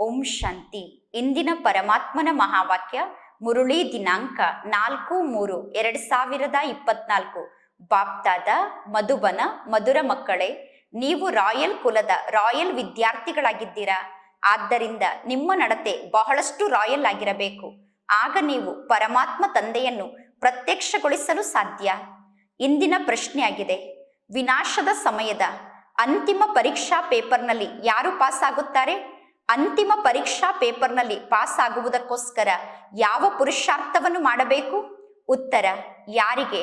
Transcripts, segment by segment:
ಓಂ ಶಾಂತಿ. ಇಂದಿನ ಪರಮಾತ್ಮನ ಮಹಾವಾಕ್ಯ ಮುರುಳಿ ದಿನಾಂಕ ನಾಲ್ಕು ಮೂರು ಎರಡ್ ಸಾವಿರದ ಇಪ್ಪತ್ನಾಲ್ಕು. ಬಾಪ್ತಾದ, ಮಧುಬನ, ಮಧುರ ಮಕ್ಕಳೇ, ನೀವು ರಾಯಲ್ ಕುಲದ ರಾಯಲ್ ವಿದ್ಯಾರ್ಥಿಗಳಾಗಿದ್ದೀರಾ? ಆದ್ದರಿಂದ ನಿಮ್ಮ ನಡತೆ ಬಹಳಷ್ಟು ರಾಯಲ್ ಆಗಿರಬೇಕು. ಆಗ ನೀವು ಪರಮಾತ್ಮ ತಂದೆಯನ್ನು ಪ್ರತ್ಯಕ್ಷಗೊಳಿಸಲು ಸಾಧ್ಯ? ಇಂದಿನ ಪ್ರಶ್ನೆಯಾಗಿದೆ. ವಿನಾಶದ ಸಮಯದ ಅಂತಿಮ ಪರೀಕ್ಷಾ ಪೇಪರ್ನಲ್ಲಿ ಯಾರು ಪಾಸ್ ಆಗುತ್ತಾರೆ ಅಂತಿಮ ಪರೀಕ್ಷಾ ಪೇಪರ್ನಲ್ಲಿ ಪಾಸ್ ಆಗುವುದಕ್ಕೋಸ್ಕರ ಯಾವ ಪುರುಷಾರ್ಥವನ್ನು ಮಾಡಬೇಕು? ಉತ್ತರ, ಯಾರಿಗೆ?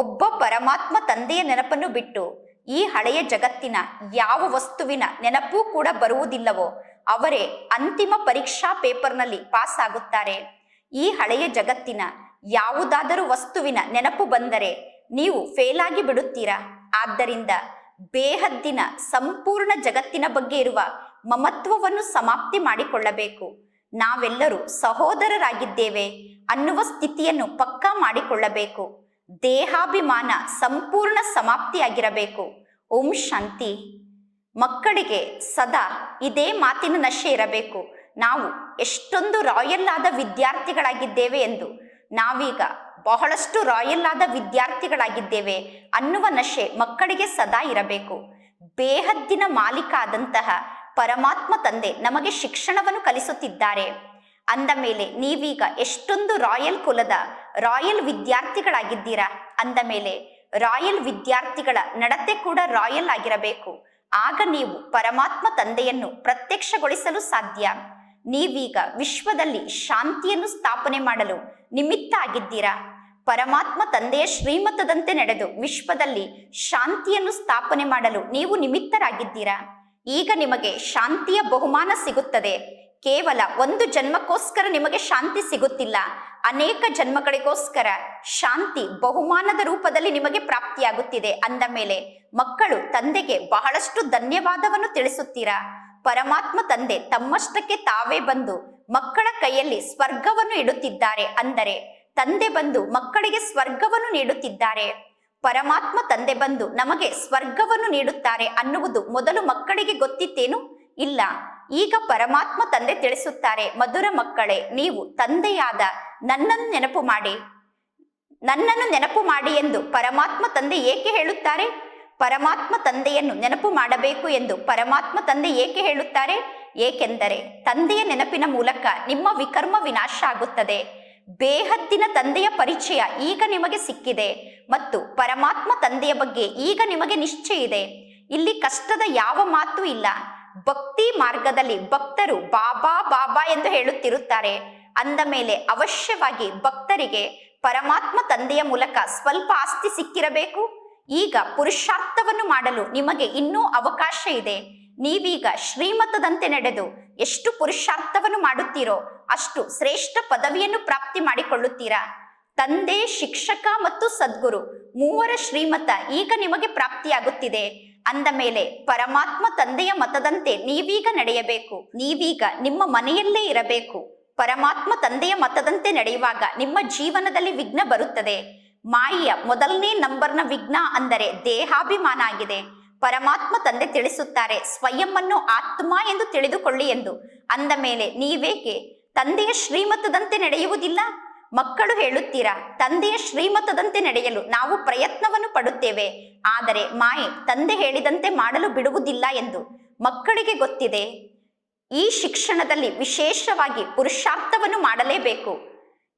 ಒಬ್ಬ ಪರಮಾತ್ಮ ತಂದೆಯ ನೆನಪನ್ನು ಬಿಟ್ಟು ಈ ಹಳೆಯ ಜಗತ್ತಿನ ಯಾವ ವಸ್ತುವಿನ ನೆನಪೂ ಕೂಡ ಬರುವುದಿಲ್ಲವೋ, ಅವರೇ ಅಂತಿಮ ಪರೀಕ್ಷಾ ಪೇಪರ್ನಲ್ಲಿ ಪಾಸ್ ಆಗುತ್ತಾರೆ ಈ ಹಳೆಯ ಜಗತ್ತಿನ ಯಾವುದಾದರೂ ವಸ್ತುವಿನ ನೆನಪು ಬಂದರೆ ನೀವು ಫೇಲ್ ಆಗಿ ಬಿಡುತ್ತೀರಾ? ಆದ್ದರಿಂದ ಬೇಹದ್ದಿನ ಸಂಪೂರ್ಣ ಜಗತ್ತಿನ ಬಗ್ಗೆ ಇರುವ ಮಮತ್ವವನ್ನು ಸಮಾಪ್ತಿ ಮಾಡಿಕೊಳ್ಳಬೇಕು. ನಾವೆಲ್ಲರೂ ಸಹೋದರರಾಗಿದ್ದೇವೆ ಅನ್ನುವ ಸ್ಥಿತಿಯನ್ನು ಪಕ್ಕಾ ಮಾಡಿಕೊಳ್ಳಬೇಕು. ದೇಹಾಭಿಮಾನ ಸಂಪೂರ್ಣ ಸಮಾಪ್ತಿಯಾಗಿರಬೇಕು. ಓಂ ಶಾಂತಿ. ಮಕ್ಕಳಿಗೆ ಸದಾ ಇದೇ ಮಾತಿನ ನಶೆ ಇರಬೇಕು. ನಾವು ಎಷ್ಟೊಂದು ರಾಯಲ್ ಆದ ವಿದ್ಯಾರ್ಥಿಗಳಾಗಿದ್ದೇವೆ ಎಂದು ನಾವೀಗ ಬಹಳಷ್ಟು ರಾಯಲ್ ಆದ ವಿದ್ಯಾರ್ಥಿಗಳಾಗಿದ್ದೇವೆ ಅನ್ನುವ ನಶೆ ಮಕ್ಕಳಿಗೆ ಸದಾ ಇರಬೇಕು. ಬೇಹದ್ದಿನ ಮಾಲೀಕ ಆದಂತಹ ಪರಮಾತ್ಮ ತಂದೆ ನಮಗೆ ಶಿಕ್ಷಣವನ್ನು ಕಲಿಸುತ್ತಿದ್ದಾರೆ. ಅಂದ ಮೇಲೆ ನೀವೀಗ ಎಷ್ಟೊಂದು ರಾಯಲ್ ಕುಲದ ರಾಯಲ್ ವಿದ್ಯಾರ್ಥಿಗಳಾಗಿದ್ದೀರಾ? ಅಂದ ಮೇಲೆ ರಾಯಲ್ ವಿದ್ಯಾರ್ಥಿಗಳ ನಡತೆ ಕೂಡ ರಾಯಲ್ ಆಗಿರಬೇಕು. ಆಗ ನೀವು ಪರಮಾತ್ಮ ತಂದೆಯನ್ನು ಪ್ರತ್ಯಕ್ಷಗೊಳಿಸಲು ಸಾಧ್ಯ. ನೀವೀಗ ವಿಶ್ವದಲ್ಲಿ ಶಾಂತಿಯನ್ನು ಸ್ಥಾಪನೆ ಮಾಡಲು ನಿಮಿತ್ತ ಆಗಿದ್ದೀರಾ? ಪರಮಾತ್ಮ ತಂದೆಯ ಶ್ರೀಮತದಂತೆ ನಡೆದು ವಿಶ್ವದಲ್ಲಿ ಶಾಂತಿಯನ್ನು ಸ್ಥಾಪನೆ ಮಾಡಲು ನೀವು ನಿಮಿತ್ತರಾಗಿದ್ದೀರಾ? ಈಗ ನಿಮಗೆ ಶಾಂತಿಯ ಬಹುಮಾನ ಸಿಗುತ್ತದೆ. ಕೇವಲ ಒಂದು ಜನ್ಮಕ್ಕೋಸ್ಕರ ನಿಮಗೆ ಶಾಂತಿ ಸಿಗುತ್ತಿಲ್ಲ. ಅನೇಕ ಜನ್ಮಗಳಿಗೋಸ್ಕರ ಶಾಂತಿ ಬಹುಮಾನದ ರೂಪದಲ್ಲಿ ನಿಮಗೆ ಪ್ರಾಪ್ತಿಯಾಗುತ್ತಿದೆ ಅಂದ ಮೇಲೆ ಮಕ್ಕಳು ತಂದೆಗೆ ಬಹಳಷ್ಟು ಧನ್ಯವಾದವನ್ನು ತಿಳಿಸುತ್ತೀರಾ? ಪರಮಾತ್ಮ ತಂದೆ ತಮ್ಮಷ್ಟಕ್ಕೆ ತಾವೇ ಬಂದು ಮಕ್ಕಳ ಕೈಯಲ್ಲಿ ಸ್ವರ್ಗವನ್ನು ಇಡುತ್ತಿದ್ದಾರೆ ಅಂದರೆ ತಂದೆ ಬಂದು ಮಕ್ಕಳಿಗೆ ಸ್ವರ್ಗವನ್ನು ನೀಡುತ್ತಿದ್ದಾರೆ. ಪರಮಾತ್ಮ ತಂದೆ ಬಂದು ನಮಗೆ ಸ್ವರ್ಗವನ್ನು ನೀಡುತ್ತಾರೆ ಅನ್ನುವುದು ಮೊದಲು ಮಕ್ಕಳಿಗೆ ಗೊತ್ತಿತ್ತೇನು? ಇಲ್ಲ. ಈಗ ಪರಮಾತ್ಮ ತಂದೆ ತಿಳಿಸುತ್ತಾರೆ, ಮಧುರ ಮಕ್ಕಳೇ, ನೀವು ತಂದೆಯಾದ ನನ್ನನ್ನು ನೆನಪು ಮಾಡಿ. ನನ್ನನ್ನು ನೆನಪು ಮಾಡಿ ಎಂದು ಪರಮಾತ್ಮ ತಂದೆ ಏಕೆ ಹೇಳುತ್ತಾರೆ? ಪರಮಾತ್ಮ ತಂದೆಯನ್ನು ನೆನಪು ಮಾಡಬೇಕು ಎಂದು ಪರಮಾತ್ಮ ತಂದೆ ಏಕೆ ಹೇಳುತ್ತಾರೆ? ಏಕೆಂದರೆ ತಂದೆಯ ನೆನಪಿನ ಮೂಲಕ ನಿಮ್ಮ ವಿಕರ್ಮ ವಿನಾಶ ಆಗುತ್ತದೆ. ಬೇಹದ್ದಿನ ತಂದೆಯ ಪರಿಚಯ ಈಗ ನಿಮಗೆ ಸಿಕ್ಕಿದೆ ಮತ್ತು ಪರಮಾತ್ಮ ತಂದೆಯ ಬಗ್ಗೆ ಈಗ ನಿಮಗೆ ನಿಶ್ಚಯ ಇದೆ. ಇಲ್ಲಿ ಕಷ್ಟದ ಯಾವ ಮಾತು ಇಲ್ಲ. ಭಕ್ತಿ ಮಾರ್ಗದಲ್ಲಿ ಭಕ್ತರು ಬಾಬಾ ಬಾಬಾ ಎಂದು ಹೇಳುತ್ತಿರುತ್ತಾರೆ. ಅಂದ ಮೇಲೆ ಅವಶ್ಯವಾಗಿ ಭಕ್ತರಿಗೆ ಪರಮಾತ್ಮ ತಂದೆಯ ಮೂಲಕ ಸ್ವಲ್ಪ ಆಸ್ತಿ ಸಿಕ್ಕಿರಬೇಕು. ಈಗ ಪುರುಷಾರ್ಥವನ್ನು ಮಾಡಲು ನಿಮಗೆ ಇನ್ನೂ ಅವಕಾಶ ಇದೆ. ನೀವೀಗ ಶ್ರೀಮತದಂತೆ ನಡೆದು ಎಷ್ಟು ಪುರುಷಾರ್ಥವನ್ನು ಮಾಡುತ್ತೀರೋ ಅಷ್ಟು ಶ್ರೇಷ್ಠ ಪದವಿಯನ್ನು ಪ್ರಾಪ್ತಿ ಮಾಡಿಕೊಳ್ಳುತ್ತೀರಾ? ತಂದೆ, ಶಿಕ್ಷಕ ಮತ್ತು ಸದ್ಗುರು ಮೂವರ ಶ್ರೀಮತ ಈಗ ನಿಮಗೆ ಪ್ರಾಪ್ತಿಯಾಗುತ್ತಿದೆ. ಅಂದ ಮೇಲೆ ಪರಮಾತ್ಮ ತಂದೆಯ ಮತದಂತೆ ನೀವೀಗ ನಡೆಯಬೇಕು. ನೀವೀಗ ನಿಮ್ಮ ಮನೆಯಲ್ಲೇ ಇರಬೇಕು. ಪರಮಾತ್ಮ ತಂದೆಯ ಮತದಂತೆ ನಡೆಯುವಾಗ ನಿಮ್ಮ ಜೀವನದಲ್ಲಿ ವಿಘ್ನ ಬರುತ್ತದೆ. ಮಾಯಿಯ ಮೊದಲನೇ ನಂಬರ್ನ ವಿಘ್ನ ಅಂದರೆ ದೇಹಾಭಿಮಾನ ಆಗಿದೆ. ಪರಮಾತ್ಮ ತಂದೆ ತಿಳಿಸುತ್ತಾರೆ ಸ್ವಯಂವನ್ನು ಆತ್ಮ ಎಂದು ತಿಳಿದುಕೊಳ್ಳಿ ಎಂದು. ಅಂದ ಮೇಲೆ, ನೀವೇಕೆ? ತಂದೆಯ ಶ್ರೀಮತದಂತೆ ನಡೆಯುವುದಿಲ್ಲ? ಮಕ್ಕಳು ಹೇಳುತ್ತೀರಾ, ತಂದೆಯ ಶ್ರೀಮತದಂತೆ ನಡೆಯಲು ನಾವು ಪ್ರಯತ್ನವನ್ನು ಪಡುತ್ತೇವೆ. ಆದರೆ ಮಾಯೆ ತಂದೆ ಹೇಳಿದಂತೆ ಮಾಡಲು ಬಿಡುವುದಿಲ್ಲ ಎಂದು. ಮಕ್ಕಳಿಗೆ ಗೊತ್ತಿದೆ, ಈ ಶಿಕ್ಷಣದಲ್ಲಿ ವಿಶೇಷವಾಗಿ ಪುರುಷಾರ್ಥವನ್ನು ಮಾಡಲೇಬೇಕು.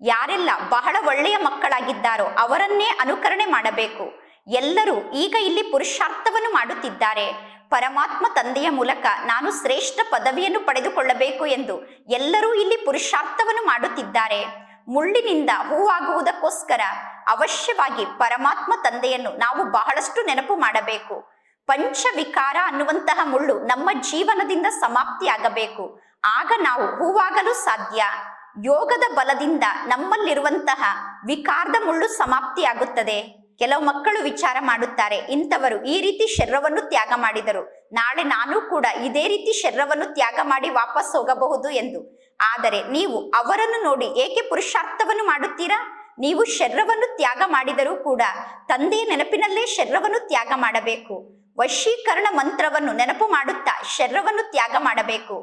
ಯಾರೆಲ್ಲ ಬಹಳ ಒಳ್ಳೆಯ ಮಕ್ಕಳಾಗಿದ್ದಾರೋ ಅವರನ್ನೇ ಅನುಕರಣೆ ಮಾಡಬೇಕು. ಎಲ್ಲರೂ ಈಗ ಇಲ್ಲಿ ಪುರುಷಾರ್ಥವನ್ನು ಮಾಡುತ್ತಿದ್ದಾರೆ. ಪರಮಾತ್ಮ ತಂದೆಯ ಮೂಲಕ ನಾನು ಶ್ರೇಷ್ಠ ಪದವಿಯನ್ನು ಪಡೆದುಕೊಳ್ಳಬೇಕು ಎಂದು ಎಲ್ಲರೂ ಇಲ್ಲಿ ಪುರುಷಾರ್ಥವನ್ನು ಮಾಡುತ್ತಿದ್ದಾರೆ. ಮುಳ್ಳಿನಿಂದ ಹೂವಾಗುವುದಕ್ಕೋಸ್ಕರ ಅವಶ್ಯವಾಗಿ ಪರಮಾತ್ಮ ತಂದೆಯನ್ನು ನಾವು ಬಹಳಷ್ಟು ನೆನಪು ಮಾಡಬೇಕು. ಪಂಚವಿಕಾರ ಅನ್ನುವಂತಹ ಮುಳ್ಳು ನಮ್ಮ ಜೀವನದಿಂದ ಸಮಾಪ್ತಿಯಾಗಬೇಕು. ಆಗ ನಾವು ಹೂವಾಗಲು ಸಾಧ್ಯ. ಯೋಗದ ಬಲದಿಂದ ನಮ್ಮಲ್ಲಿರುವಂತಹ ವಿಕಾರದ ಮುಳ್ಳು ಸಮಾಪ್ತಿಯಾಗುತ್ತದೆ. ಕೆಲವು ಮಕ್ಕಳು ವಿಚಾರ ಮಾಡುತ್ತಾರೆ. ಇಂಥವರು ಈ ರೀತಿ ಶರೀರವನ್ನು ತ್ಯಾಗ ಮಾಡಿದರು. ನಾಳೆ ನಾನು ಕೂಡ ಇದೇ ರೀತಿ ಶರೀರವನ್ನು ತ್ಯಾಗ ಮಾಡಿ ವಾಪಸ್ ಹೋಗಬಹುದು ಎಂದು. ಆದರೆ ನೀವು ಅವರನ್ನು ನೋಡಿ ಏಕೆ ಪುರುಷಾರ್ಥವನ್ನು ಮಾಡುತ್ತೀರಾ? ನೀವು ಶರೀರವನ್ನು ತ್ಯಾಗ ಮಾಡಿದರೂ ಕೂಡ ತಂದೆಯ ನೆನಪಿನಲ್ಲೇ ಶರೀರವನ್ನು ತ್ಯಾಗ ಮಾಡಬೇಕು. ವಶೀಕರಣ ಮಂತ್ರವನ್ನು ನೆನಪು ಮಾಡುತ್ತಾ ಶರೀರವನ್ನು ತ್ಯಾಗ ಮಾಡಬೇಕು.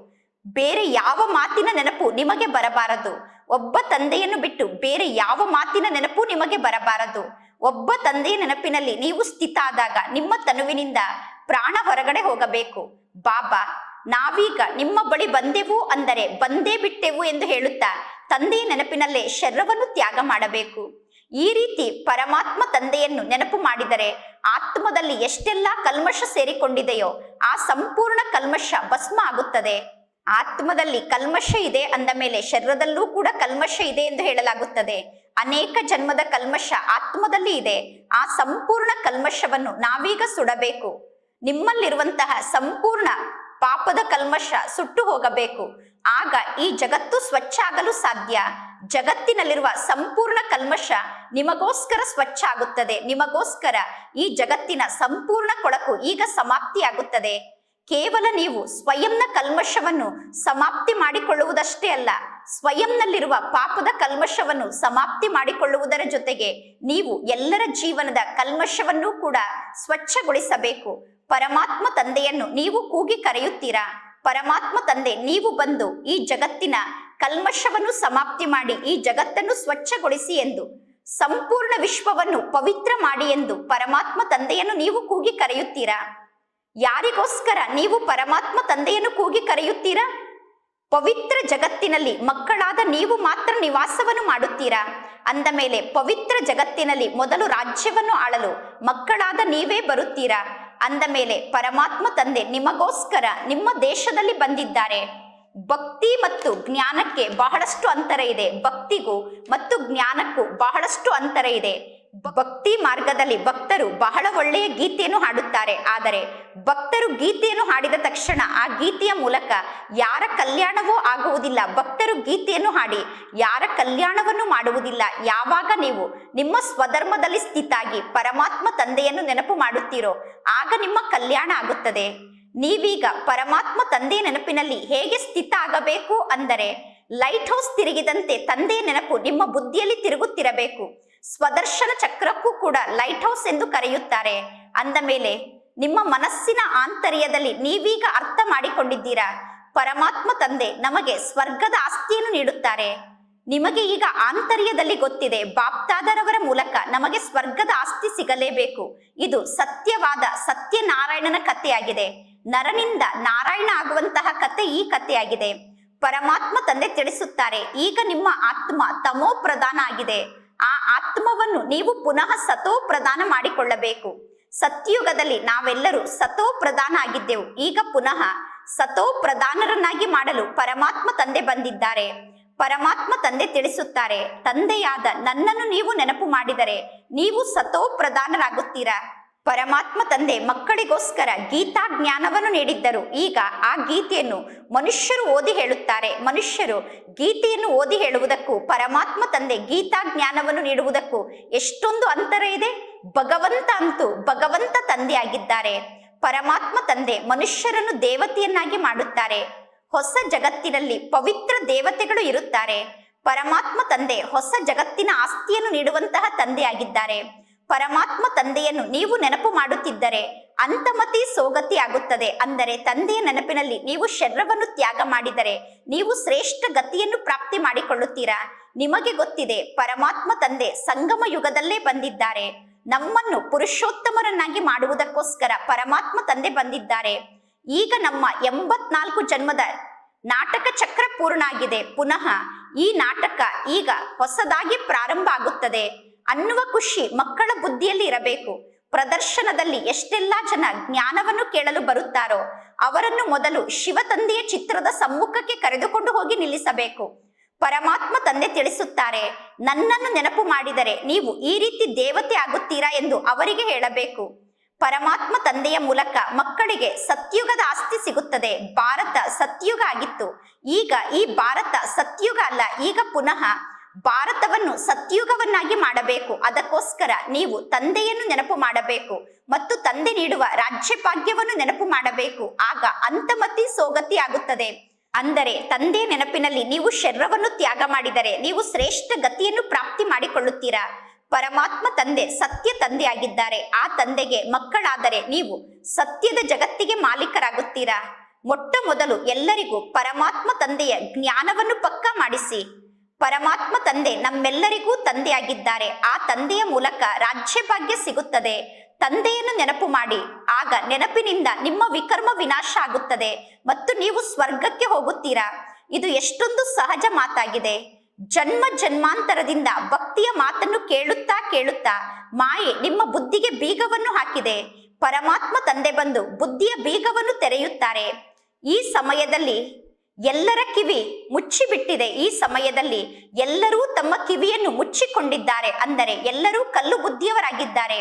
ಬೇರೆ ಯಾವ ಮಾತಿನ ನೆನಪು ನಿಮಗೆ ಬರಬಾರದು. ಒಬ್ಬ ತಂದೆಯನ್ನು ಬಿಟ್ಟು ಬೇರೆ ಯಾವ ಮಾತಿನ ನೆನಪು ನಿಮಗೆ ಬರಬಾರದು. ಒಬ್ಬ ತಂದೆಯ ನೆನಪಿನಲ್ಲಿ ನೀವು ಸ್ಥಿತ ಆದಾಗ ನಿಮ್ಮ ತನುವಿನಿಂದ ಪ್ರಾಣ ಹೊರಗಡೆ ಹೋಗಬೇಕು. ಬಾಬಾ, ನಾವೀಗ ನಿಮ್ಮ ಬಳಿ ಬಂದೆವು ಅಂದರೆ ಬಂದೇ ಬಿಟ್ಟೆವು ಎಂದು ಹೇಳುತ್ತಾ ತಂದೆಯ ನೆನಪಿನಲ್ಲೇ ಶರೀರವನ್ನು ತ್ಯಾಗ ಮಾಡಬೇಕು. ಈ ರೀತಿ ಪರಮಾತ್ಮ ತಂದೆಯನ್ನು ನೆನಪು ಮಾಡಿದರೆ ಆತ್ಮದಲ್ಲಿ ಎಷ್ಟೆಲ್ಲ ಕಲ್ಮಶ ಸೇರಿಕೊಂಡಿದೆಯೋ ಆ ಸಂಪೂರ್ಣ ಕಲ್ಮಶ ಭಸ್ಮ ಆಗುತ್ತದೆ. ಆತ್ಮದಲ್ಲಿ ಕಲ್ಮಶ ಇದೆ ಅಂದ ಮೇಲೆ ಶರೀರದಲ್ಲೂ ಕೂಡ ಕಲ್ಮಶ ಇದೆ ಎಂದು ಹೇಳಲಾಗುತ್ತದೆ. ಅನೇಕ ಜನ್ಮದ ಕಲ್ಮಶ ಆತ್ಮದಲ್ಲಿ ಇದೆ. ಆ ಸಂಪೂರ್ಣ ಕಲ್ಮಶವನ್ನು ನಾವೀಗ ಸುಡಬೇಕು. ನಿಮ್ಮಲ್ಲಿರುವಂತಹ ಸಂಪೂರ್ಣ ಪಾಪದ ಕಲ್ಮಶ ಸುಟ್ಟು ಹೋಗಬೇಕು. ಆಗ ಈ ಜಗತ್ತು ಸ್ವಚ್ಛ ಆಗಲು ಸಾಧ್ಯ. ಜಗತ್ತಿನಲ್ಲಿರುವ ಸಂಪೂರ್ಣ ಕಲ್ಮಶ ನಿಮಗೋಸ್ಕರ ಸ್ವಚ್ಛ ಆಗುತ್ತದೆ ನಿಮಗೋಸ್ಕರ ಈ ಜಗತ್ತಿನ ಸಂಪೂರ್ಣ ಕೊಳಕು ಈಗ ಸಮಾಪ್ತಿಯಾಗುತ್ತದೆ. ಕೇವಲ ನೀವು ಸ್ವಯಂನ ಕಲ್ಮಶವನ್ನು ಸಮಾಪ್ತಿ ಮಾಡಿಕೊಳ್ಳುವುದಷ್ಟೇ ಅಲ್ಲ, ಸ್ವಯಂನಲ್ಲಿರುವ ಪಾಪದ ಕಲ್ಮಶವನ್ನು ಸಮಾಪ್ತಿ ಮಾಡಿಕೊಳ್ಳುವುದರ ಜೊತೆಗೆ ನೀವು ಎಲ್ಲರ ಜೀವನದ ಕಲ್ಮಶವನ್ನು ಕೂಡ ಸ್ವಚ್ಛಗೊಳಿಸಬೇಕು. ಪರಮಾತ್ಮ ತಂದೆಯನ್ನು ನೀವು ಕೂಗಿ ಕರೆಯುತ್ತೀರಾ? ಪರಮಾತ್ಮ ತಂದೆ, ನೀವು ಬಂದು ಈ ಜಗತ್ತಿನ ಕಲ್ಮಶವನ್ನು ಸಮಾಪ್ತಿ ಮಾಡಿ ಈ ಜಗತ್ತನ್ನು ಸ್ವಚ್ಛಗೊಳಿಸಿ ಎಂದು, ಸಂಪೂರ್ಣ ವಿಶ್ವವನ್ನು ಪವಿತ್ರ ಮಾಡಿ ಎಂದು ಪರಮಾತ್ಮ ತಂದೆಯನ್ನು ನೀವು ಕೂಗಿ ಕರೆಯುತ್ತೀರಾ? ಯಾರಿಗೋಸ್ಕರ ನೀವು ಪರಮಾತ್ಮ ತಂದೆಯನ್ನು ಕೂಗಿ ಕರೆಯುತ್ತೀರಾ? ಪವಿತ್ರ ಜಗತ್ತಿನಲ್ಲಿ ಮಕ್ಕಳಾದ ನೀವು ಮಾತ್ರ ನಿವಾಸವನ್ನು ಮಾಡುತ್ತೀರಾ? ಅಂದ ಮೇಲೆ ಪವಿತ್ರ ಜಗತ್ತಿನಲ್ಲಿ ಮೊದಲು ರಾಜ್ಯವನ್ನು ಆಳಲು ಮಕ್ಕಳಾದ ನೀವೇ ಬರುತ್ತೀರಾ? ಅಂದ ಮೇಲೆ ಪರಮಾತ್ಮ ತಂದೆ ನಿಮಗೋಸ್ಕರ ನಿಮ್ಮ ದೇಶದಲ್ಲಿ ಬಂದಿದ್ದಾರೆ. ಭಕ್ತಿ ಮತ್ತು ಜ್ಞಾನಕ್ಕೆ ಬಹಳಷ್ಟು ಅಂತರ ಇದೆ. ಭಕ್ತಿಗೂ ಮತ್ತು ಜ್ಞಾನಕ್ಕೂ ಬಹಳಷ್ಟು ಅಂತರ ಇದೆ. ಭಕ್ತಿ ಮಾರ್ಗದಲ್ಲಿ ಭಕ್ತರು ಬಹಳ ಒಳ್ಳೆಯ ಗೀತೆಯನ್ನು ಹಾಡುತ್ತಾರೆ. ಆದರೆ ಭಕ್ತರು ಗೀತೆಯನ್ನು ಹಾಡಿದ ತಕ್ಷಣ ಆ ಗೀತೆಯ ಮೂಲಕ ಯಾರ ಕಲ್ಯಾಣವೂ ಆಗುವುದಿಲ್ಲ. ಭಕ್ತರು ಗೀತೆಯನ್ನು ಹಾಡಿ ಯಾರ ಕಲ್ಯಾಣವನ್ನು ಮಾಡುವುದಿಲ್ಲ. ಯಾವಾಗ ನೀವು ನಿಮ್ಮ ಸ್ವಧರ್ಮದಲ್ಲಿ ಸ್ಥಿತಾಗಿ ಪರಮಾತ್ಮ ತಂದೆಯನ್ನು ನೆನಪು ಮಾಡುತ್ತೀರೋ ಆಗ ನಿಮ್ಮ ಕಲ್ಯಾಣ ಆಗುತ್ತದೆ. ನೀವೀಗ ಪರಮಾತ್ಮ ತಂದೆಯ ನೆನಪಿನಲ್ಲಿ ಹೇಗೆ ಸ್ಥಿತ ಆಗಬೇಕು ಅಂದರೆ ಲೈಟ್ ಹೌಸ್ ತಿರುಗಿದಂತೆ ತಂದೆಯ ನೆನಪು ನಿಮ್ಮ ಬುದ್ಧಿಯಲ್ಲಿ ತಿರುಗುತ್ತಿರಬೇಕು. ಸ್ವದರ್ಶನ ಚಕ್ರಕ್ಕೂ ಕೂಡ ಲೈಟ್ ಹೌಸ್ ಎಂದು ಕರೆಯುತ್ತಾರೆ. ಅಂದ ಮೇಲೆ, ನಿಮ್ಮ ಮನಸ್ಸಿನ ಆಂತರ್ಯದಲ್ಲಿ ನೀವೀಗ ಅರ್ಥ ಮಾಡಿಕೊಂಡಿದ್ದೀರಾ? ಪರಮಾತ್ಮ ತಂದೆ ನಮಗೆ ಸ್ವರ್ಗದ ಆಸ್ತಿಯನ್ನು ನೀಡುತ್ತಾರೆ. ನಿಮಗೆ ಈಗ ಆಂತರ್ಯದಲ್ಲಿ ಗೊತ್ತಿದೆ, ಬಾಪ್ತಾದರವರ ಮೂಲಕ ನಮಗೆ ಸ್ವರ್ಗದ ಆಸ್ತಿ ಸಿಗಲೇಬೇಕು. ಇದು ಸತ್ಯವಾದ ಸತ್ಯನಾರಾಯಣನ ಕಥೆಯಾಗಿದೆ. ನರನಿಂದ ನಾರಾಯಣ ಆಗುವಂತಹ ಕತೆ ಈ ಕಥೆಯಾಗಿದೆ. ಪರಮಾತ್ಮ ತಂದೆ ತಿಳಿಸುತ್ತಾರೆ, ಈಗ ನಿಮ್ಮ ಆತ್ಮ ತಮೋ ಪ್ರಧಾನ ಆಗಿದೆ. ಆ ಆತ್ಮವನ್ನು ನೀವು ಪುನಃ ಸತೋ ಪ್ರದಾನ ಮಾಡಿಕೊಳ್ಳಬೇಕು. ಸತ್ಯುಗದಲ್ಲಿ ನಾವೆಲ್ಲರೂ ಸತೋ ಪ್ರಧಾನ ಆಗಿದ್ದೆವು. ಈಗ ಪುನಃ ಸತೋ ಪ್ರಧಾನರನ್ನಾಗಿ ಮಾಡಲು ಪರಮಾತ್ಮ ತಂದೆ ಬಂದಿದ್ದಾರೆ. ಪರಮಾತ್ಮ ತಂದೆ ತಿಳಿಸುತ್ತಾರೆ, ತಂದೆಯಾದ ನನ್ನನ್ನು ನೀವು ನೆನಪು ಮಾಡಿದರೆ ನೀವು ಸತೋ ಪ್ರಧಾನರಾಗುತ್ತೀರಾ ಪರಮಾತ್ಮ ತಂದೆ ಮಕ್ಕಳಿಗೋಸ್ಕರ ಗೀತಾ ಜ್ಞಾನವನ್ನು ನೀಡಿದ್ದರು. ಈಗ ಆ ಗೀತೆಯನ್ನು ಮನುಷ್ಯರು ಓದಿ ಹೇಳುತ್ತಾರೆ. ಮನುಷ್ಯರು ಗೀತೆಯನ್ನು ಓದಿ ಹೇಳುವುದಕ್ಕೂ, ಪರಮಾತ್ಮ ತಂದೆ ಗೀತಾ ಜ್ಞಾನವನ್ನು ನೀಡುವುದಕ್ಕೂ ಎಷ್ಟೊಂದು ಅಂತರ ಇದೆ. ಭಗವಂತ ಅಂತೂ ಭಗವಂತ ತಂದೆಯಾಗಿದ್ದಾರೆ. ಪರಮಾತ್ಮ ತಂದೆ ಮನುಷ್ಯರನ್ನು ದೇವತೆಯನ್ನಾಗಿ ಮಾಡುತ್ತಾರೆ. ಹೊಸ ಜಗತ್ತಿನಲ್ಲಿ ಪವಿತ್ರ ದೇವತೆಗಳು ಇರುತ್ತಾರೆ. ಪರಮಾತ್ಮ ತಂದೆ ಹೊಸ ಜಗತ್ತಿನ ಆಸ್ತಿಯನ್ನು ನೀಡುವಂತಹ ತಂದೆಯಾಗಿದ್ದಾರೆ. ಪರಮಾತ್ಮ ತಂದೆಯನ್ನು ನೀವು ನೆನಪು ಮಾಡುತ್ತಿದ್ದರೆ ಅಂತಮತಿ ಸೋಗತಿ ಆಗುತ್ತದೆ. ಅಂದರೆ ತಂದೆಯ ನೆನಪಿನಲ್ಲಿ ನೀವು ಶರೀರವನ್ನು ತ್ಯಾಗ ಮಾಡಿದರೆ ನೀವು ಶ್ರೇಷ್ಠ ಗತಿಯನ್ನು ಪ್ರಾಪ್ತಿ ಮಾಡಿಕೊಳ್ಳುತ್ತೀರಾ? ನಿಮಗೆ ಗೊತ್ತಿದೆ, ಪರಮಾತ್ಮ ತಂದೆ ಸಂಗಮ ಯುಗದಲ್ಲೇ ಬಂದಿದ್ದಾರೆ. ನಮ್ಮನ್ನು ಪುರುಷೋತ್ತಮರನ್ನಾಗಿ ಮಾಡುವುದಕ್ಕೋಸ್ಕರ ಪರಮಾತ್ಮ ತಂದೆ ಬಂದಿದ್ದಾರೆ. ಈಗ ನಮ್ಮ ಎಂಬತ್ನಾಲ್ಕು ಜನ್ಮದ ನಾಟಕ ಚಕ್ರ ಪೂರ್ಣ ಆಗಿದೆ ಪುನಃ ಈ ನಾಟಕ ಈಗ ಹೊಸದಾಗಿ ಪ್ರಾರಂಭ ಆಗುತ್ತದೆ. ಅನ್ನುವ ಖುಷಿ ಮಕ್ಕಳ ಬುದ್ಧಿಯಲ್ಲಿ ಇರಬೇಕು. ಪ್ರದರ್ಶನದಲ್ಲಿ ಎಷ್ಟೆಲ್ಲಾ ಜನ ಜ್ಞಾನವನ್ನು ಕೇಳಲು ಬರುತ್ತಾರೋ, ಅವರನ್ನು ಮೊದಲು ಶಿವ ತಂದೆಯ ಚಿತ್ರದ ಸಮ್ಮುಖಕ್ಕೆ ಕರೆದುಕೊಂಡು ಹೋಗಿ ನಿಲ್ಲಿಸಬೇಕು. ಪರಮಾತ್ಮ ತಂದೆ ತಿಳಿಸುತ್ತಾರೆ, ನನ್ನನ್ನು ನೆನಪು ಮಾಡಿದರೆ ನೀವು ಈ ರೀತಿ ದೇವತೆ ಆಗುತ್ತೀರಾ ಎಂದು ಅವರಿಗೆ ಹೇಳಬೇಕು. ಪರಮಾತ್ಮ ತಂದೆಯ ಮೂಲಕ ಮಕ್ಕಳಿಗೆ ಸತ್ಯುಗದ ಆಸ್ತಿ ಸಿಗುತ್ತದೆ. ಭಾರತ ಸತ್ಯುಗ ಆಗಿತ್ತು. ಈಗ ಈ ಭಾರತ ಸತ್ಯುಗ ಅಲ್ಲ, ಈಗ ಪುನಃ ಭಾರತವನ್ನು ಸತ್ಯುಗವನ್ನಾಗಿ ಮಾಡಬೇಕು. ಅದಕ್ಕೋಸ್ಕರ ನೀವು ತಂದೆಯನ್ನು ನೆನಪು ಮಾಡಬೇಕು ಮತ್ತು ತಂದೆ ನೀಡುವ ರಾಜ್ಯಭಾಗ್ಯವನ್ನು ನೆನಪು ಮಾಡಬೇಕು. ಆಗ ಅಂತಮತಿ ಸೋಗತಿ ಆಗುತ್ತದೆ. ಅಂದರೆ ತಂದೆ ನೆನಪಿನಲ್ಲಿ ನೀವು ಶರೀರವನ್ನು ತ್ಯಾಗ ಮಾಡಿದರೆ ನೀವು ಶ್ರೇಷ್ಠ ಗತಿಯನ್ನು ಪ್ರಾಪ್ತಿ ಮಾಡಿಕೊಳ್ಳುತ್ತೀರಾ? ಪರಮಾತ್ಮ ತಂದೆ ಸತ್ಯ ತಂದೆಯಾಗಿದ್ದಾರೆ. ಆ ತಂದೆಗೆ ಮಕ್ಕಳಾದರೆ ನೀವು ಸತ್ಯದ ಜಗತ್ತಿಗೆ ಮಾಲೀಕರಾಗುತ್ತೀರಾ? ಮೊಟ್ಟ ಮೊದಲು ಎಲ್ಲರಿಗೂ ಪರಮಾತ್ಮ ತಂದೆಯ ಜ್ಞಾನವನ್ನು ಪಕ್ಕಾ ಮಾಡಿಸಿ. ಪರಮಾತ್ಮ ತಂದೆ ನಮ್ಮೆಲ್ಲರಿಗೂ ತಂದೆಯಾಗಿದ್ದಾರೆ. ಆ ತಂದೆಯ ಮೂಲಕ ರಾಜ್ಯ ಭಾಗ್ಯ ಸಿಗುತ್ತದೆ. ತಂದೆಯನ್ನು ನೆನಪು ಮಾಡಿ. ಆಗ ನೆನಪಿನಿಂದ ನಿಮ್ಮ ವಿಕರ್ಮ ವಿನಾಶ ಆಗುತ್ತದೆ. ಮತ್ತು ನೀವು ಸ್ವರ್ಗಕ್ಕೆ ಹೋಗುತ್ತೀರಾ? ಇದು ಎಷ್ಟೊಂದು ಸಹಜ ಮಾತಾಗಿದೆ. ಜನ್ಮ ಜನ್ಮಾಂತರದಿಂದ ಭಕ್ತಿಯ ಮಾತನ್ನು ಕೇಳುತ್ತಾ ಕೇಳುತ್ತಾ ಮಾಯೆ ನಿಮ್ಮ ಬುದ್ಧಿಗೆ ಬೀಗವನ್ನು ಹಾಕಿದೆ. ಪರಮಾತ್ಮ ತಂದೆ ಬಂದು ಬುದ್ಧಿಯ ಬೀಗವನ್ನು ತೆರೆಯುತ್ತಾರೆ. ಈ ಸಮಯದಲ್ಲಿ ಎಲ್ಲರ ಕಿವಿ ಮುಚ್ಚಿಬಿಟ್ಟಿದೆ ಈ ಸಮಯದಲ್ಲಿ. ಎಲ್ಲರೂ ತಮ್ಮ ಕಿವಿಯನ್ನು ಮುಚ್ಚಿಕೊಂಡಿದ್ದಾರೆ ಅಂದರೆ ಎಲ್ಲರೂ ಕಲ್ಲು ಬುದ್ಧಿಯವರಾಗಿದ್ದಾರೆ.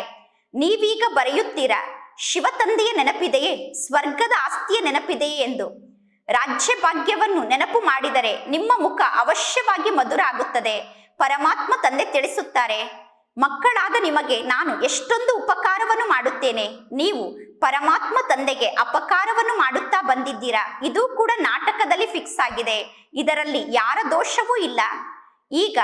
ನೀವೀಗ ಬರೆಯುತ್ತೀರಾ ಶಿವ ತಂದೆಯ ನೆನಪಿದೆಯೇ, ಸ್ವರ್ಗದ ಆಸ್ತಿಯ ನೆನಪಿದೆಯೇ ಎಂದು. ರಾಜ್ಯ ಭಾಗ್ಯವನ್ನು ನೆನಪು ಮಾಡಿದರೆ ನಿಮ್ಮ ಮುಖ ಅವಶ್ಯವಾಗಿ ಮಧುರ ಆಗುತ್ತದೆ. ಪರಮಾತ್ಮ ತಂದೆ ತಿಳಿಸುತ್ತಾರೆ. ಮಕ್ಕಳಾದ ನಿಮಗೆ ನಾನು ಎಷ್ಟೊಂದು ಉಪಕಾರವನ್ನು ಮಾಡುತ್ತೇನೆ. ನೀವು ಪರಮಾತ್ಮ ತಂದೆಗೆ ಅಪಕಾರವನ್ನು ಮಾಡುತ್ತಾ ಬಂದಿದ್ದೀರಾ? ಇದು ಕೂಡ ನಾಟಕದಲ್ಲಿ ಫಿಕ್ಸ್ ಆಗಿದೆ. ಇದರಲ್ಲಿ ಯಾರ ದೋಷವೂ ಇಲ್ಲ. ಈಗ